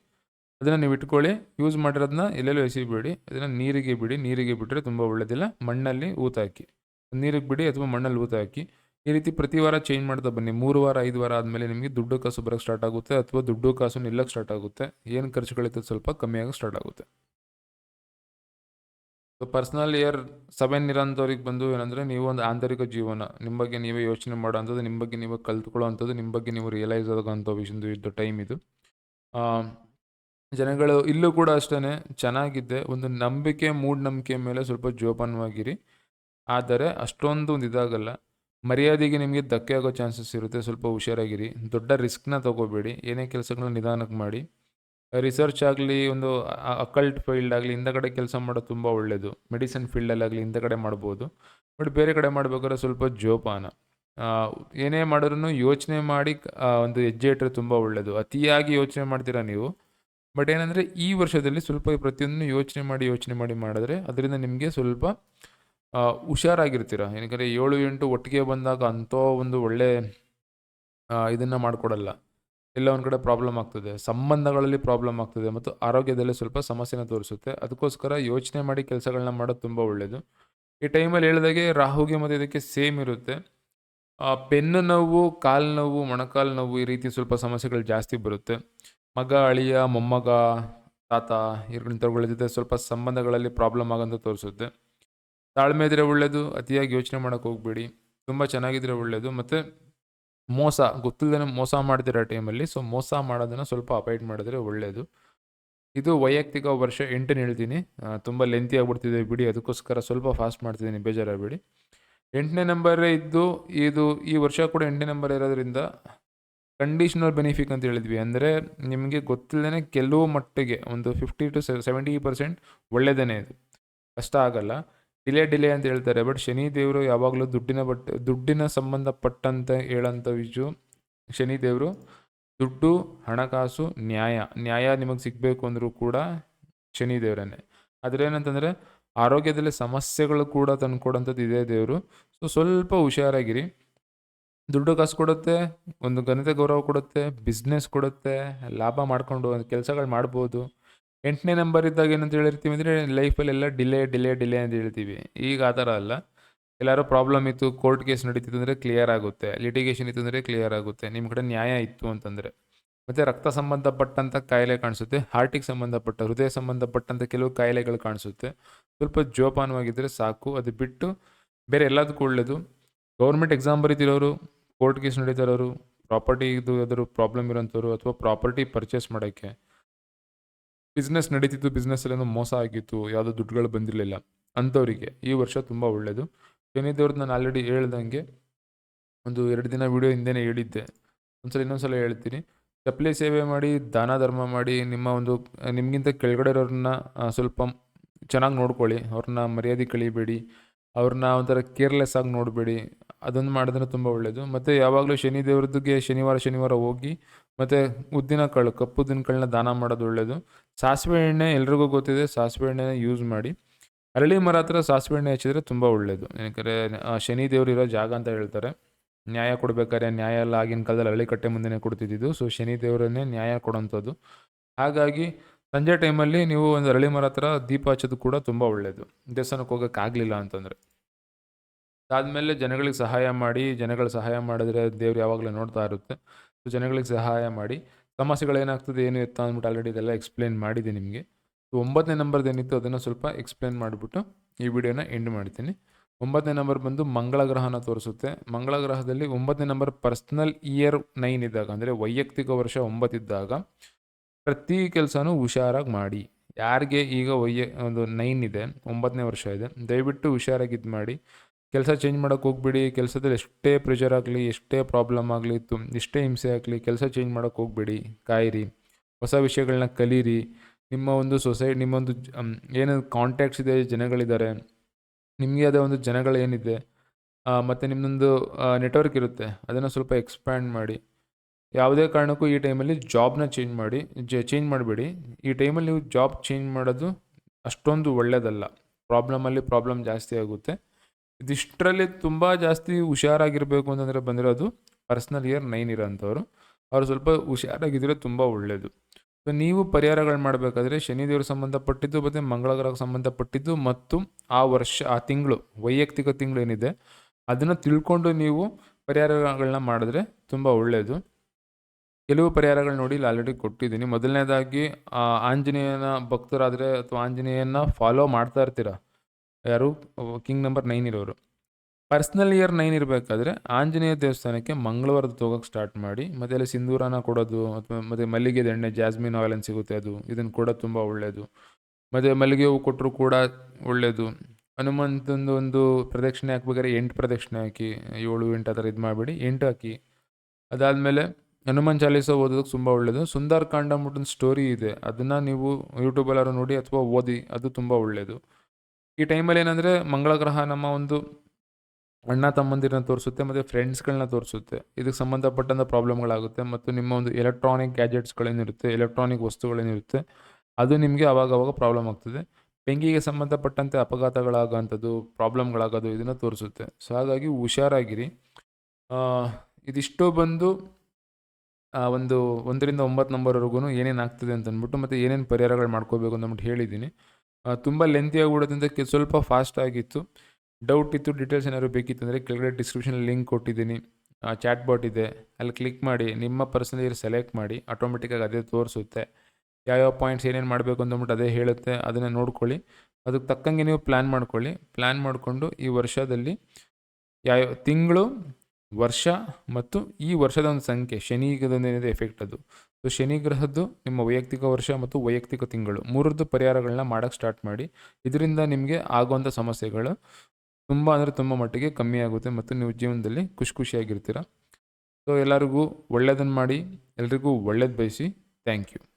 ಅದನ್ನು ನೀವು ಇಟ್ಕೊಳ್ಳಿ. ಯೂಸ್ ಮಾಡಿರೋದನ್ನ ಎಲ್ಲೆಲ್ಲೂ ಎಸಿಬೇಡಿ ಅದನ್ನು ನೀರಿಗೆ ಬಿಡಿ. ನೀರಿಗೆ ಬಿಟ್ಟರೆ ತುಂಬ ಒಳ್ಳೆಯದಿಲ್ಲ ಮಣ್ಣಲ್ಲಿ ಊತ ಹಾಕಿ ನೀರಿಗೆ ಬಿಡಿ ಅಥವಾ ಮಣ್ಣಲ್ಲಿ ಊತ ಹಾಕಿ ಈ ರೀತಿ ಪ್ರತಿ ವಾರ ಚೇಂಜ್ ಮಾಡ್ತಾ ಬನ್ನಿ. ಮೂರು ವಾರ, ಐದು ವಾರ ಆದಮೇಲೆ ನಿಮಗೆ ದುಡ್ಡು ಕಾಸು ಬರೋಕ್ಕೆ ಸ್ಟಾರ್ಟ್ ಆಗುತ್ತೆ ಅಥವಾ ದುಡ್ಡು ಕಾಸು ನಿಲ್ಲಕ್ಕೆ ಸ್ಟಾರ್ಟ್ ಆಗುತ್ತೆ. ಏನು ಖರ್ಚುಗಳಿತ್ತು ಸ್ವಲ್ಪ ಕಮ್ಮಿಯಾಗಿ ಸ್ಟಾರ್ಟ್ ಆಗುತ್ತೆ. ಸೊ ಪರ್ಸ್ನಲ್ ಇಯರ್ ಸೆವೆನ್ ಇರೋಂಥವ್ರಿಗೆ ಬಂದು ಏನಂದರೆ ನೀವು ಒಂದು ಆಂತರಿಕ ಜೀವನ. ನಿಮ್ಮ ಬಗ್ಗೆ ನೀವೇ ಯೋಚನೆ ಮಾಡೋ ಅಂಥದ್ದು, ನಿಮ್ಮ ಬಗ್ಗೆ ನೀವು ಕಲ್ತ್ಕೊಳ್ಳೋ ಅಂಥದ್ದು, ನಿಮ್ಮ ಬಗ್ಗೆ ನೀವು ರಿಯಲೈಸ್ ಆಗೋಂಥ ಇದ್ದು ಟೈಮ್ ಇದು. ಜನಗಳು ಇಲ್ಲೂ ಕೂಡ ಅಷ್ಟೇ ಚೆನ್ನಾಗಿದೆ. ಒಂದು ನಂಬಿಕೆ ಮೂಢನಂಬಿಕೆ ಮೇಲೆ ಸ್ವಲ್ಪ ಜೋಪಾನವಾಗಿರಿ. ಆದರೆ ಅಷ್ಟೊಂದು ಒಂದು ಇದಾಗಲ್ಲ. ಮರ್ಯಾದೆಗೆ ನಿಮಗೆ ಧಕ್ಕೆ ಆಗೋ ಚಾನ್ಸಸ್ ಇರುತ್ತೆ. ಸ್ವಲ್ಪ ಹುಷಾರಾಗಿರಿ. ದೊಡ್ಡ ರಿಸ್ಕ್ನ ತಗೋಬೇಡಿ. ಏನೇ ಕೆಲಸಗಳನ್ನ ನಿಧಾನಕ್ಕೆ ಮಾಡಿ. ರಿಸರ್ಚ್ ಆಗಲಿ, ಒಂದು ಅಕಲ್ಟ್ ಫೀಲ್ಡ್ ಆಗಲಿ, ಹಿಂದಗಡೆ ಕೆಲಸ ಮಾಡೋದು ತುಂಬ ಒಳ್ಳೆಯದು ಮೆಡಿಸಿನ್ ಫೀಲ್ಡಲ್ಲಾಗಲಿ ಹಿಂದಗಡೆ ಮಾಡ್ಬೋದು. ಬಟ್ ಬೇರೆ ಕಡೆ ಮಾಡ್ಬೇಕಾದ್ರೆ ಸ್ವಲ್ಪ ಜೋಪಾನ. ಏನೇ ಮಾಡಿದ್ರು ಯೋಚನೆ ಮಾಡಿ ಒಂದು ಹೆಜ್ಜೆ ಇಟ್ಟರೆ ತುಂಬ ಒಳ್ಳೆಯದು ಅತಿಯಾಗಿ ಯೋಚನೆ ಮಾಡ್ತೀರಾ ನೀವು? ಬಟ್ ಏನಂದರೆ ಈ ವರ್ಷದಲ್ಲಿ ಸ್ವಲ್ಪ ಪ್ರತಿಯೊಂದನ್ನು ಯೋಚನೆ ಮಾಡಿ ಯೋಚನೆ ಮಾಡಿ ಮಾಡಿದ್ರೆ ಅದರಿಂದ ನಿಮಗೆ ಸ್ವಲ್ಪ ಹುಷಾರಾಗಿರ್ತೀರ? ಏನಂದರೆ ಏಳು ಎಂಟು ಒಟ್ಟಿಗೆ ಬಂದಾಗ ಅಂಥೋ ಒಂದು ಒಳ್ಳೆ ಇದನ್ನು ಮಾಡಿಕೊಡಲ್ಲ. ಎಲ್ಲ ಒಂದು ಕಡೆ ಪ್ರಾಬ್ಲಮ್ ಆಗ್ತದೆ. ಸಂಬಂಧಗಳಲ್ಲಿ ಪ್ರಾಬ್ಲಮ್ ಆಗ್ತದೆ ಮತ್ತು ಆರೋಗ್ಯದಲ್ಲಿ ಸ್ವಲ್ಪ ಸಮಸ್ಯೆನ ತೋರಿಸುತ್ತೆ. ಅದಕ್ಕೋಸ್ಕರ ಯೋಚನೆ ಮಾಡಿ ಕೆಲಸಗಳನ್ನ ಮಾಡೋದು ತುಂಬ ಒಳ್ಳೆಯದು ಈ ಟೈಮಲ್ಲಿ ಹೇಳಿದಾಗೆ ರಾಹುಗೆ ಮತ್ತು ಇದಕ್ಕೆ ಸೇಮ್ ಇರುತ್ತೆ. ಪೆನ್ನು ನೋವು, ಕಾಲು ನೋವು, ಮೊಣಕಾಲು ನೋವು ಈ ರೀತಿ ಸ್ವಲ್ಪ ಸಮಸ್ಯೆಗಳು ಜಾಸ್ತಿ ಬರುತ್ತೆ. ಮಗ, ಅಳಿಯ, ಮೊಮ್ಮಗ, ತಾತ ಇವ್ರ ಜೊತೆ ಸ್ವಲ್ಪ ಸಂಬಂಧಗಳಲ್ಲಿ ಪ್ರಾಬ್ಲಮ್ ಆಗಂತ ತೋರಿಸುತ್ತೆ. ತಾಳ್ಮೆ ಇದ್ರೆ ಒಳ್ಳೆಯದು ಅತಿಯಾಗಿ ಯೋಚನೆ ಮಾಡೋಕೆ ಹೋಗಬೇಡಿ. ತುಂಬ ಚೆನ್ನಾಗಿದ್ರೆ ಒಳ್ಳೆಯದು ಮತ್ತು ಮೋಸ ಗೊತ್ತಿಲ್ಲದೇ ಮೋಸ ಮಾಡ್ತಿರೋ ಟೈಮಲ್ಲಿ ಸೊ ಮೋಸ ಮಾಡೋದನ್ನು ಸ್ವಲ್ಪ ಅಪಾಯ್ಡ್ ಮಾಡಿದ್ರೆ ಒಳ್ಳೆಯದು ಇದು ವೈಯಕ್ತಿಕ ವರ್ಷ ಎಂಟನೇ ಹೇಳ್ತೀನಿ. ತುಂಬ ಲೆಂತಿ ಆಗ್ಬಿಡ್ತಿದೆ ಬಿಡಿ, ಅದಕ್ಕೋಸ್ಕರ ಸ್ವಲ್ಪ ಫಾಸ್ಟ್ ಮಾಡ್ತಿದ್ದೀನಿ, ಬೇಜಾರಾಗಬೇಡಿ. ಎಂಟನೇ ನಂಬರೇ ಇದ್ದು, ಇದು ಈ ವರ್ಷ ಕೂಡ ಎಂಟನೇ ನಂಬರ್ ಇರೋದ್ರಿಂದ ಕಂಡೀಷನಲ್ ಬೆನಿಫಿಕ್ ಅಂತ ಹೇಳಿದ್ವಿ. ಅಂದರೆ ನಿಮಗೆ ಗೊತ್ತಿಲ್ಲದೇ ಕೆಲವು ಮಟ್ಟಿಗೆ ಒಂದು ಫಿಫ್ಟಿ ಟು ಸೆವೆಂಟಿ ಪರ್ಸೆಂಟ್ ಒಳ್ಳೆಯದೇ ಇದು. ಕಷ್ಟ ಆಗಲ್ಲ. ಡಿಲೇ ಡಿಲೇ ಅಂತ ಹೇಳ್ತಾರೆ. ಬಟ್ ಶನಿ ದೇವರು ಯಾವಾಗಲೂ ದುಡ್ಡಿನ ಬಟ್, ದುಡ್ಡಿನ ಸಂಬಂಧಪಟ್ಟಂತೆ ಹೇಳೋಂಥ ವಿಜು ಶನಿ ದೇವರು ದುಡ್ಡು, ಹಣಕಾಸು, ನ್ಯಾಯ. ನ್ಯಾಯ ನಿಮಗೆ ಸಿಗಬೇಕು ಅಂದರೂ ಕೂಡ ಶನಿ ದೇವರೇ ಆದರೆ ಏನಂತಂದರೆ ಆರೋಗ್ಯದಲ್ಲಿ ಸಮಸ್ಯೆಗಳು ಕೂಡ ತಂದುಕೊಡೋಂಥದ್ದು ಇದೇ ದೇವರು. ಸೊ ಸ್ವಲ್ಪ ಹುಷಾರಾಗಿರಿ. ದುಡ್ಡು ಕಾಸು ಕೊಡುತ್ತೆ, ಒಂದು ಘನತೆ ಗೌರವ ಕೊಡುತ್ತೆ ಬಿಸ್ನೆಸ್ ಕೊಡುತ್ತೆ, ಲಾಭ ಮಾಡಿಕೊಂಡು ಒಂದು ಕೆಲಸಗಳು ಮಾಡ್ಬೋದು. ಎಂಟನೇ ನಂಬರ್ ಇದ್ದಾಗ ಏನಂತ ಹೇಳಿರ್ತೀವಿ ಅಂದರೆ ಲೈಫಲ್ಲಿ ಎಲ್ಲ ಡಿಲೇ ಡಿಲೇ ಡಿಲೇ ಅಂತ ಹೇಳ್ತೀವಿ. ಈಗ ಆ ಥರ ಅಲ್ಲ. ಎಲ್ಲರೂ ಪ್ರಾಬ್ಲಮ್ ಇತ್ತು ಕೋರ್ಟ್ ಕೇಸ್ ನಡೀತಿತ್ತು ಅಂದರೆ ಕ್ಲಿಯರ್ ಆಗುತ್ತೆ. ಲಿಟಿಗೇಷನ್ ಇತ್ತು ಅಂದರೆ ಕ್ಲಿಯರ್ ಆಗುತ್ತೆ. ನಿಮ್ಮ ಕಡೆ ನ್ಯಾಯ ಇತ್ತು ಅಂತಂದರೆ. ಮತ್ತು ರಕ್ತ ಸಂಬಂಧಪಟ್ಟಂಥ ಕಾಯಿಲೆ ಕಾಣಿಸುತ್ತೆ ಹಾರ್ಟಿಗೆ ಸಂಬಂಧಪಟ್ಟ, ಹೃದಯ ಸಂಬಂಧಪಟ್ಟಂಥ ಕೆಲವು ಕಾಯಿಲೆಗಳು ಕಾಣಿಸುತ್ತೆ. ಸ್ವಲ್ಪ ಜೋಪಾನವಾಗಿದ್ದರೆ ಸಾಕು, ಅದು ಬಿಟ್ಟು ಬೇರೆ ಎಲ್ಲದಕ್ಕೂ ಒಳ್ಳೆಯದು ಗೌರ್ಮೆಂಟ್ ಎಕ್ಸಾಮ್ ಬರೀತಿರೋರು ಕೋರ್ಟ್ ಕೇಸ್ ನಡೀತಿರೋರು ಪ್ರಾಪರ್ಟಿ ಇದು ಯಾವ್ದಾದ್ರು ಪ್ರಾಬ್ಲಮ್ ಇರೋಂಥವ್ರು ಅಥವಾ ಪ್ರಾಪರ್ಟಿ ಪರ್ಚೇಸ್ ಮಾಡೋಕ್ಕೆ ಬಿಸ್ನೆಸ್ ನಡೀತಿತ್ತು ಬಿಸ್ನೆಸ್ಸಲ್ಲೇನೋ ಮೋಸ ಆಗಿತ್ತು, ಯಾವುದೋ ದುಡ್ಡುಗಳು ಬಂದಿರಲಿಲ್ಲ. ಅಂಥವರಿಗೆ ಈ ವರ್ಷ ತುಂಬ ಒಳ್ಳೆಯದು ಶನಿದೇವ್ರದ್ದು ನಾನು ಆಲ್ರೆಡಿ ಹೇಳ್ದಂಗೆ ಒಂದು ಎರಡು ದಿನ ವಿಡಿಯೋ ಹಿಂದೆನೇ ಹೇಳಿದ್ದೆ. ಒಂದ್ಸಲ ಇನ್ನೊಂದ್ಸಲ ಹೇಳ್ತೀನಿ. ಚಪ್ಪಲಿ ಸೇವೆ ಮಾಡಿ, ದಾನ ಧರ್ಮ ಮಾಡಿ, ನಿಮ್ಮ ಒಂದು, ನಿಮಗಿಂತ ಕೆಳಗಡೆ ಇರೋರನ್ನ ಸ್ವಲ್ಪ ಚೆನ್ನಾಗಿ ನೋಡ್ಕೊಳ್ಳಿ. ಅವ್ರನ್ನ ಮರ್ಯಾದೆ ಕಳಿಬೇಡಿ. ಅವ್ರನ್ನ ಒಂಥರ ಕೇರ್ಲೆಸ್ ಆಗಿ ನೋಡಬೇಡಿ. ಅದೊಂದು ಮಾಡಿದ್ರೆ ತುಂಬ ಒಳ್ಳೆಯದು ಮತ್ತು ಯಾವಾಗಲೂ ಶನಿ ದೇವ್ರದ್ದಿಗೆ ಶನಿವಾರ ಶನಿವಾರ ಹೋಗಿ ಮತ್ತು ಉದ್ದಿನ ಕಾಳು ಕಪ್ಪು ಉದ್ದಿನ ಕಾಳನ್ನ ದಾನ ಮಾಡೋದು ಒಳ್ಳೆಯದು ಸಾಸಿವೆ ಎಣ್ಣೆ ಎಲ್ರಿಗೂ ಗೊತ್ತಿದೆ, ಸಾಸಿವೆ ಎಣ್ಣೆನ ಯೂಸ್ ಮಾಡಿ. ಅರಳಿ ಮರ ಹತ್ರ ಸಾಸಿವೆ ಎಣ್ಣೆ ಹಚ್ಚಿದ್ರೆ ತುಂಬ ಒಳ್ಳೆಯದು ಯಾಕಂದರೆ ಶನಿ ಇರೋ ಜಾಗ ಅಂತ ಹೇಳ್ತಾರೆ. ನ್ಯಾಯ ಕೊಡಬೇಕಾದ್ರೆ ನ್ಯಾಯ ಎಲ್ಲ ಆಗಿನ ಕಾಲದಲ್ಲಿ ಹಳ್ಳಿ ಕಟ್ಟೆ ಮುಂದೆನೇ ಕೊಡ್ತಿದ್ದಿದ್ದು. ಸೊ ಶನಿ ದೇವರನ್ನೇ ನ್ಯಾಯ ಕೊಡೋಂಥದ್ದು. ಹಾಗಾಗಿ ಸಂಜೆ ಟೈಮಲ್ಲಿ ನೀವು ಒಂದು ಅರಳಿ ಮರ ಹತ್ರ ದೀಪ ಹಚ್ಚೋದು ಕೂಡ ತುಂಬ ಒಳ್ಳೆಯದು ದೇವಸ್ಥಾನಕ್ಕೆ ಹೋಗೋಕ್ಕಾಗಲಿಲ್ಲ ಅಂತಂದರೆ. ಅದಾದಮೇಲೆ ಜನಗಳಿಗೆ ಸಹಾಯ ಮಾಡಿ, ಜನಗಳ ಸಹಾಯ ಮಾಡಿದ್ರೆ ದೇವ್ರು ಯಾವಾಗಲೂ ನೋಡ್ತಾ ಇರುತ್ತೆ. ಸೊ ಜನಗಳಿಗೆ ಸಹಾಯ ಮಾಡಿ. ಸಮಸ್ಯೆಗಳೇನಾಗ್ತದೆ ಏನು ಇತ್ತು ಅಂದ್ಬಿಟ್ಟು ಆಲ್ರೆಡಿ ಇದೆಲ್ಲ ಎಕ್ಸ್ಪ್ಲೇನ್ ಮಾಡಿದೆ ನಿಮಗೆ. ಸೊ ಒಂಬತ್ತನೇ ನಂಬರ್ದು ಏನಿತ್ತು ಅದನ್ನು ಸ್ವಲ್ಪ ಎಕ್ಸ್ಪ್ಲೇನ್ ಮಾಡಿಬಿಟ್ಟು ಈ ವಿಡಿಯೋನ ಎಂಡ್ ಮಾಡ್ತೀನಿ. ಒಂಬತ್ತನೇ ನಂಬರ್ ಬಂದು ಮಂಗಳ ಗ್ರಹನ ತೋರಿಸುತ್ತೆ. ಮಂಗಳ ಗ್ರಹದಲ್ಲಿ ಒಂಬತ್ತನೇ ನಂಬರ್ ಪರ್ಸ್ನಲ್ ಇಯರ್ ನೈನ್ ಇದ್ದಾಗ, ಅಂದರೆ ವೈಯಕ್ತಿಕ ವರ್ಷ ಒಂಬತ್ತಿದ್ದಾಗ ಪ್ರತಿ ಕೆಲಸನೂ ಹುಷಾರಾಗಿ ಮಾಡಿ. ಯಾರಿಗೆ ಈಗ ಒಯ್ಯ ಒಂದು ನೈನ್ ಇದೆ ಒಂಬತ್ತನೇ ವರ್ಷ ಇದೆ, ದಯವಿಟ್ಟು ಹುಷಾರಾಗಿ ಇದು ಮಾಡಿ. ಕೆಲಸ ಚೇಂಜ್ ಮಾಡೋಕೆ ಹೋಗ್ಬಿಡಿ, ಕೆಲಸದಲ್ಲಿ ಎಷ್ಟೇ ಪ್ರೆಷರ್ ಆಗಲಿ, ಎಷ್ಟೇ ಪ್ರಾಬ್ಲಮ್ ಆಗಲಿ, ತು, ಎಷ್ಟೇ ಹಿಂಸೆ ಆಗಲಿ, ಕೆಲಸ ಚೇಂಜ್ ಮಾಡೋಕೆ ಹೋಗ್ಬೇಡಿ, ಕಾಯಿರಿ, ಹೊಸ ವಿಷಯಗಳನ್ನ ಕಲೀರಿ. ನಿಮ್ಮ ಒಂದು ಸೊಸೈ, ನಿಮ್ಮೊಂದು ಏನು ಕಾಂಟ್ಯಾಕ್ಟ್ಸ್ ಇದೆ ಜನಗಳಿದ್ದಾರೆ ನಿಮಗೆ ಅದೇ ಒಂದು ಜನಗಳೇನಿದೆ ಮತ್ತು ನಿಮ್ಮದೊಂದು ನೆಟ್ವರ್ಕ್ ಇರುತ್ತೆ, ಅದನ್ನು ಸ್ವಲ್ಪ ಎಕ್ಸ್ಪ್ಯಾಂಡ್ ಮಾಡಿ. ಯಾವುದೇ ಕಾರಣಕ್ಕೂ ಈ ಟೈಮಲ್ಲಿ ಜಾಬ್ನ ಚೇಂಜ್ ಮಾಡಿ ಚೇಂಜ್ ಮಾಡಬೇಡಿ. ಈ ಟೈಮಲ್ಲಿ ನೀವು ಜಾಬ್ ಚೇಂಜ್ ಮಾಡೋದು ಅಷ್ಟೊಂದು ಒಳ್ಳೆಯದಲ್ಲ ಪ್ರಾಬ್ಲಮಲ್ಲಿ ಪ್ರಾಬ್ಲಮ್ ಜಾಸ್ತಿ ಆಗುತ್ತೆ. ಇದಿಷ್ಟರಲ್ಲಿ ತುಂಬ ಜಾಸ್ತಿ ಹುಷಾರಾಗಿರಬೇಕು ಅಂತಂದರೆ ಬಂದಿರೋದು ಪರ್ಸ್ನಲ್ ಇಯರ್ ನೈನ್ ಇರೋಂಥವ್ರು. ಅವರು ಸ್ವಲ್ಪ ಹುಷಾರಾಗಿದ್ದರೆ ತುಂಬ ಒಳ್ಳೆಯದು ಸೊ ನೀವು ಪರಿಹಾರಗಳು ಮಾಡಬೇಕಾದ್ರೆ ಶನಿದೇವ್ರಿಗೆ ಸಂಬಂಧಪಟ್ಟಿದ್ದು ಮತ್ತು ಮಂಗಳ ಗ್ರಹಕ್ಕೆ ಸಂಬಂಧಪಟ್ಟಿದ್ದು ಮತ್ತು ಆ ವರ್ಷ, ಆ ತಿಂಗಳು, ವೈಯಕ್ತಿಕ ತಿಂಗಳು ಏನಿದೆ, ಅದನ್ನು ತಿಳ್ಕೊಂಡು ನೀವು ಪರಿಹಾರಗಳನ್ನ ಮಾಡಿದ್ರೆ ತುಂಬ ಒಳ್ಳೆಯದು ಕೆಲವು ಪರಿಹಾರಗಳು ನೋಡಿ ಇಲ್ಲಿ ಆಲ್ರೆಡಿ ಕೊಟ್ಟಿದ್ದೀನಿ. ಮೊದಲನೇದಾಗಿ ಆಂಜನೇಯನ ಭಕ್ತರಾದರೆ ಅಥವಾ ಆಂಜನೇಯನ ಫಾಲೋ ಮಾಡ್ತಾ ಇರ್ತೀರ? ಯಾರು? ಕಿಂಗ್ ನಂಬರ್ ನೈನ್ ಇರೋರು. ಪರ್ಸ್ನಲ್ ಇಯರ್ ನೈನ್ ಇರಬೇಕಾದ್ರೆ ಆಂಜನೇಯ ದೇವಸ್ಥಾನಕ್ಕೆ ಮಂಗಳವಾರದ ಹೋಗೋಕೆ ಸ್ಟಾರ್ಟ್ ಮಾಡಿ, ಮತ್ತು ಅಲ್ಲಿ ಸಿಂಧೂರನ ಕೊಡೋದು, ಅಥವಾ ಮತ್ತು ಮಲ್ಲಿಗೆ ಎಣ್ಣೆ, ಜಾಸ್ಮಿನ್ ಆಯಿಲ್ ಸಿಗುತ್ತೆ ಅದು. ಇದನ್ನು ಕೊಡೋದು ತುಂಬ ಒಳ್ಳೆಯದು ಮತ್ತು ಮಲ್ಲಿಗೆ ಹೂವು ಕೊಟ್ಟರು ಕೂಡ ಒಳ್ಳೆಯದು ಹನುಮಂತಂದು ಒಂದು ಪ್ರದಕ್ಷಿಣೆ ಹಾಕ್ಬೇಕಾದ್ರೆ ಎಂಟು ಪ್ರದಕ್ಷಿಣೆ ಹಾಕಿ, ಏಳು ಎಂಟು ಆ ಥರ ಇದು ಮಾಡಿಬಿಡಿ ಎಂಟು ಹಾಕಿ. ಅದಾದಮೇಲೆ ಹನುಮಾನ್ ಚಾಲೀಸ ಓದೋದಕ್ಕೆ ತುಂಬ ಒಳ್ಳೆಯದು ಸುಂದರ್ ಕಾಂಡ ಅಂದ್ಬಿಟ್ಟು ಸ್ಟೋರಿ ಇದೆ. ಅದನ್ನು ನೀವು ಯೂಟ್ಯೂಬಲ್ಲಾರು ನೋಡಿ ಅಥವಾ ಓದಿ, ಅದು ತುಂಬ ಒಳ್ಳೆಯದು ಈ ಟೈಮಲ್ಲಿ ಏನಂದರೆ ಮಂಗಳ ಗ್ರಹ ನಮ್ಮ ಒಂದು ಅಣ್ಣ ತಮ್ಮಂದಿರನ್ನ ತೋರಿಸುತ್ತೆ, ಮತ್ತು ಫ್ರೆಂಡ್ಸ್ಗಳನ್ನ ತೋರಿಸುತ್ತೆ. ಇದಕ್ಕೆ ಸಂಬಂಧಪಟ್ಟಂಥ ಪ್ರಾಬ್ಲಮ್ಗಳಾಗುತ್ತೆ ಮತ್ತು ನಿಮ್ಮ ಒಂದು ಎಲೆಕ್ಟ್ರಾನಿಕ್ ಗ್ಯಾಜೆಟ್ಸ್ಗಳೇನಿರುತ್ತೆ ಎಲೆಕ್ಟ್ರಾನಿಕ್ ವಸ್ತುಗಳೇನಿರುತ್ತೆ, ಅದು ನಿಮಗೆ ಅವಾಗವಾಗ ಪ್ರಾಬ್ಲಮ್ ಆಗ್ತದೆ. ಬೆಂಕಿಗೆ ಸಂಬಂಧಪಟ್ಟಂತೆ ಅಪಘಾತಗಳಾಗೋಂಥದ್ದು ಪ್ರಾಬ್ಲಮ್ಗಳಾಗೋದು ಇದನ್ನು ತೋರಿಸುತ್ತೆ. ಸೊ ಹಾಗಾಗಿ ಹುಷಾರಾಗಿರಿ. ಇದಿಷ್ಟು ಬಂದು ಒಂದು ಒಂದರಿಂದ ಒಂಬತ್ತು ನಂಬರ್ವರೆಗೂ ಏನೇನು ಆಗ್ತದೆ ಅಂತ ಅಂದ್ಬಿಟ್ಟು ಮತ್ತು ಏನೇನು ಪರಿಹಾರಗಳು ಮಾಡ್ಕೋಬೇಕು ಅಂದ್ಬಿಟ್ಟು ಹೇಳಿದ್ದೀನಿ. ತುಂಬ ಲೆಂತಿ ಆಗಿಬಿಡೋದ್ರಿಂದ ಸ್ವಲ್ಪ ಫಾಸ್ಟ್ ಆಗಿತ್ತು. ಡೌಟ್ ಇತ್ತು ಡೀಟೇಲ್ಸ್ ಏನಾದ್ರು ಬೇಕಿತ್ತು ಅಂದರೆ ಕೆಳಗಡೆ ಡಿಸ್ಕ್ರಿಪ್ಷನ್ ಲಿಂಕ್ ಕೊಟ್ಟಿದ್ದೀನಿ. ಚಾಟ್ ಬಾಟ್ ಇದೆ, ಅಲ್ಲಿ ಕ್ಲಿಕ್ ಮಾಡಿ, ನಿಮ್ಮ ಪರ್ಸನಲ್ ಸೆಲೆಕ್ಟ್ ಮಾಡಿ ಆಟೋಮೆಟಿಕ್ಕಾಗಿ ಅದೇ ತೋರಿಸುತ್ತೆ. ಯಾವ್ಯಾವ ಪಾಯಿಂಟ್ಸ್ ಏನೇನು ಮಾಡಬೇಕು ಅಂದ್ಬಿಟ್ಟು ಅದೇ ಹೇಳುತ್ತೆ, ಅದನ್ನು ನೋಡ್ಕೊಳ್ಳಿ. ಅದಕ್ಕೆ ತಕ್ಕಂಗೆ ನೀವು ಪ್ಲ್ಯಾನ್ ಮಾಡ್ಕೊಳ್ಳಿ. ಪ್ಲ್ಯಾನ್ ಮಾಡಿಕೊಂಡು ಈ ವರ್ಷದಲ್ಲಿ ಯಾವ, ತಿಂಗಳು ವರ್ಷ ಮತ್ತು ಈ ವರ್ಷದ ಒಂದು ಸಂಖ್ಯೆ ಶನಿಗದೊಂದೇನಿದೆ ಎಫೆಕ್ಟ್ ಅದು. ಸೊ ಶನಿ ಗ್ರಹದ್ದು ನಿಮ್ಮ ವೈಯಕ್ತಿಕ ವರ್ಷ ಮತ್ತು ವೈಯಕ್ತಿಕ ತಿಂಗಳು, ಮೂರದ್ದು ಪರಿಹಾರಗಳನ್ನ ಮಾಡೋಕ್ಕೆ ಸ್ಟಾರ್ಟ್ ಮಾಡಿ. ಇದರಿಂದ ನಿಮಗೆ ಆಗುವಂಥ ಸಮಸ್ಯೆಗಳು ತುಂಬ ಅಂದರೆ ತುಂಬ ಮಟ್ಟಿಗೆ ಕಮ್ಮಿ ಆಗುತ್ತೆ ಮತ್ತು ನೀವು ಜೀವನದಲ್ಲಿ ಖುಷಿ ಖುಷಿಯಾಗಿರ್ತೀರ. ಸೊ ಎಲ್ಲರಿಗೂ ಒಳ್ಳೆಯದನ್ನು ಮಾಡಿ, ಎಲ್ರಿಗೂ ಒಳ್ಳೇದು ಬಯಸಿ. Thank you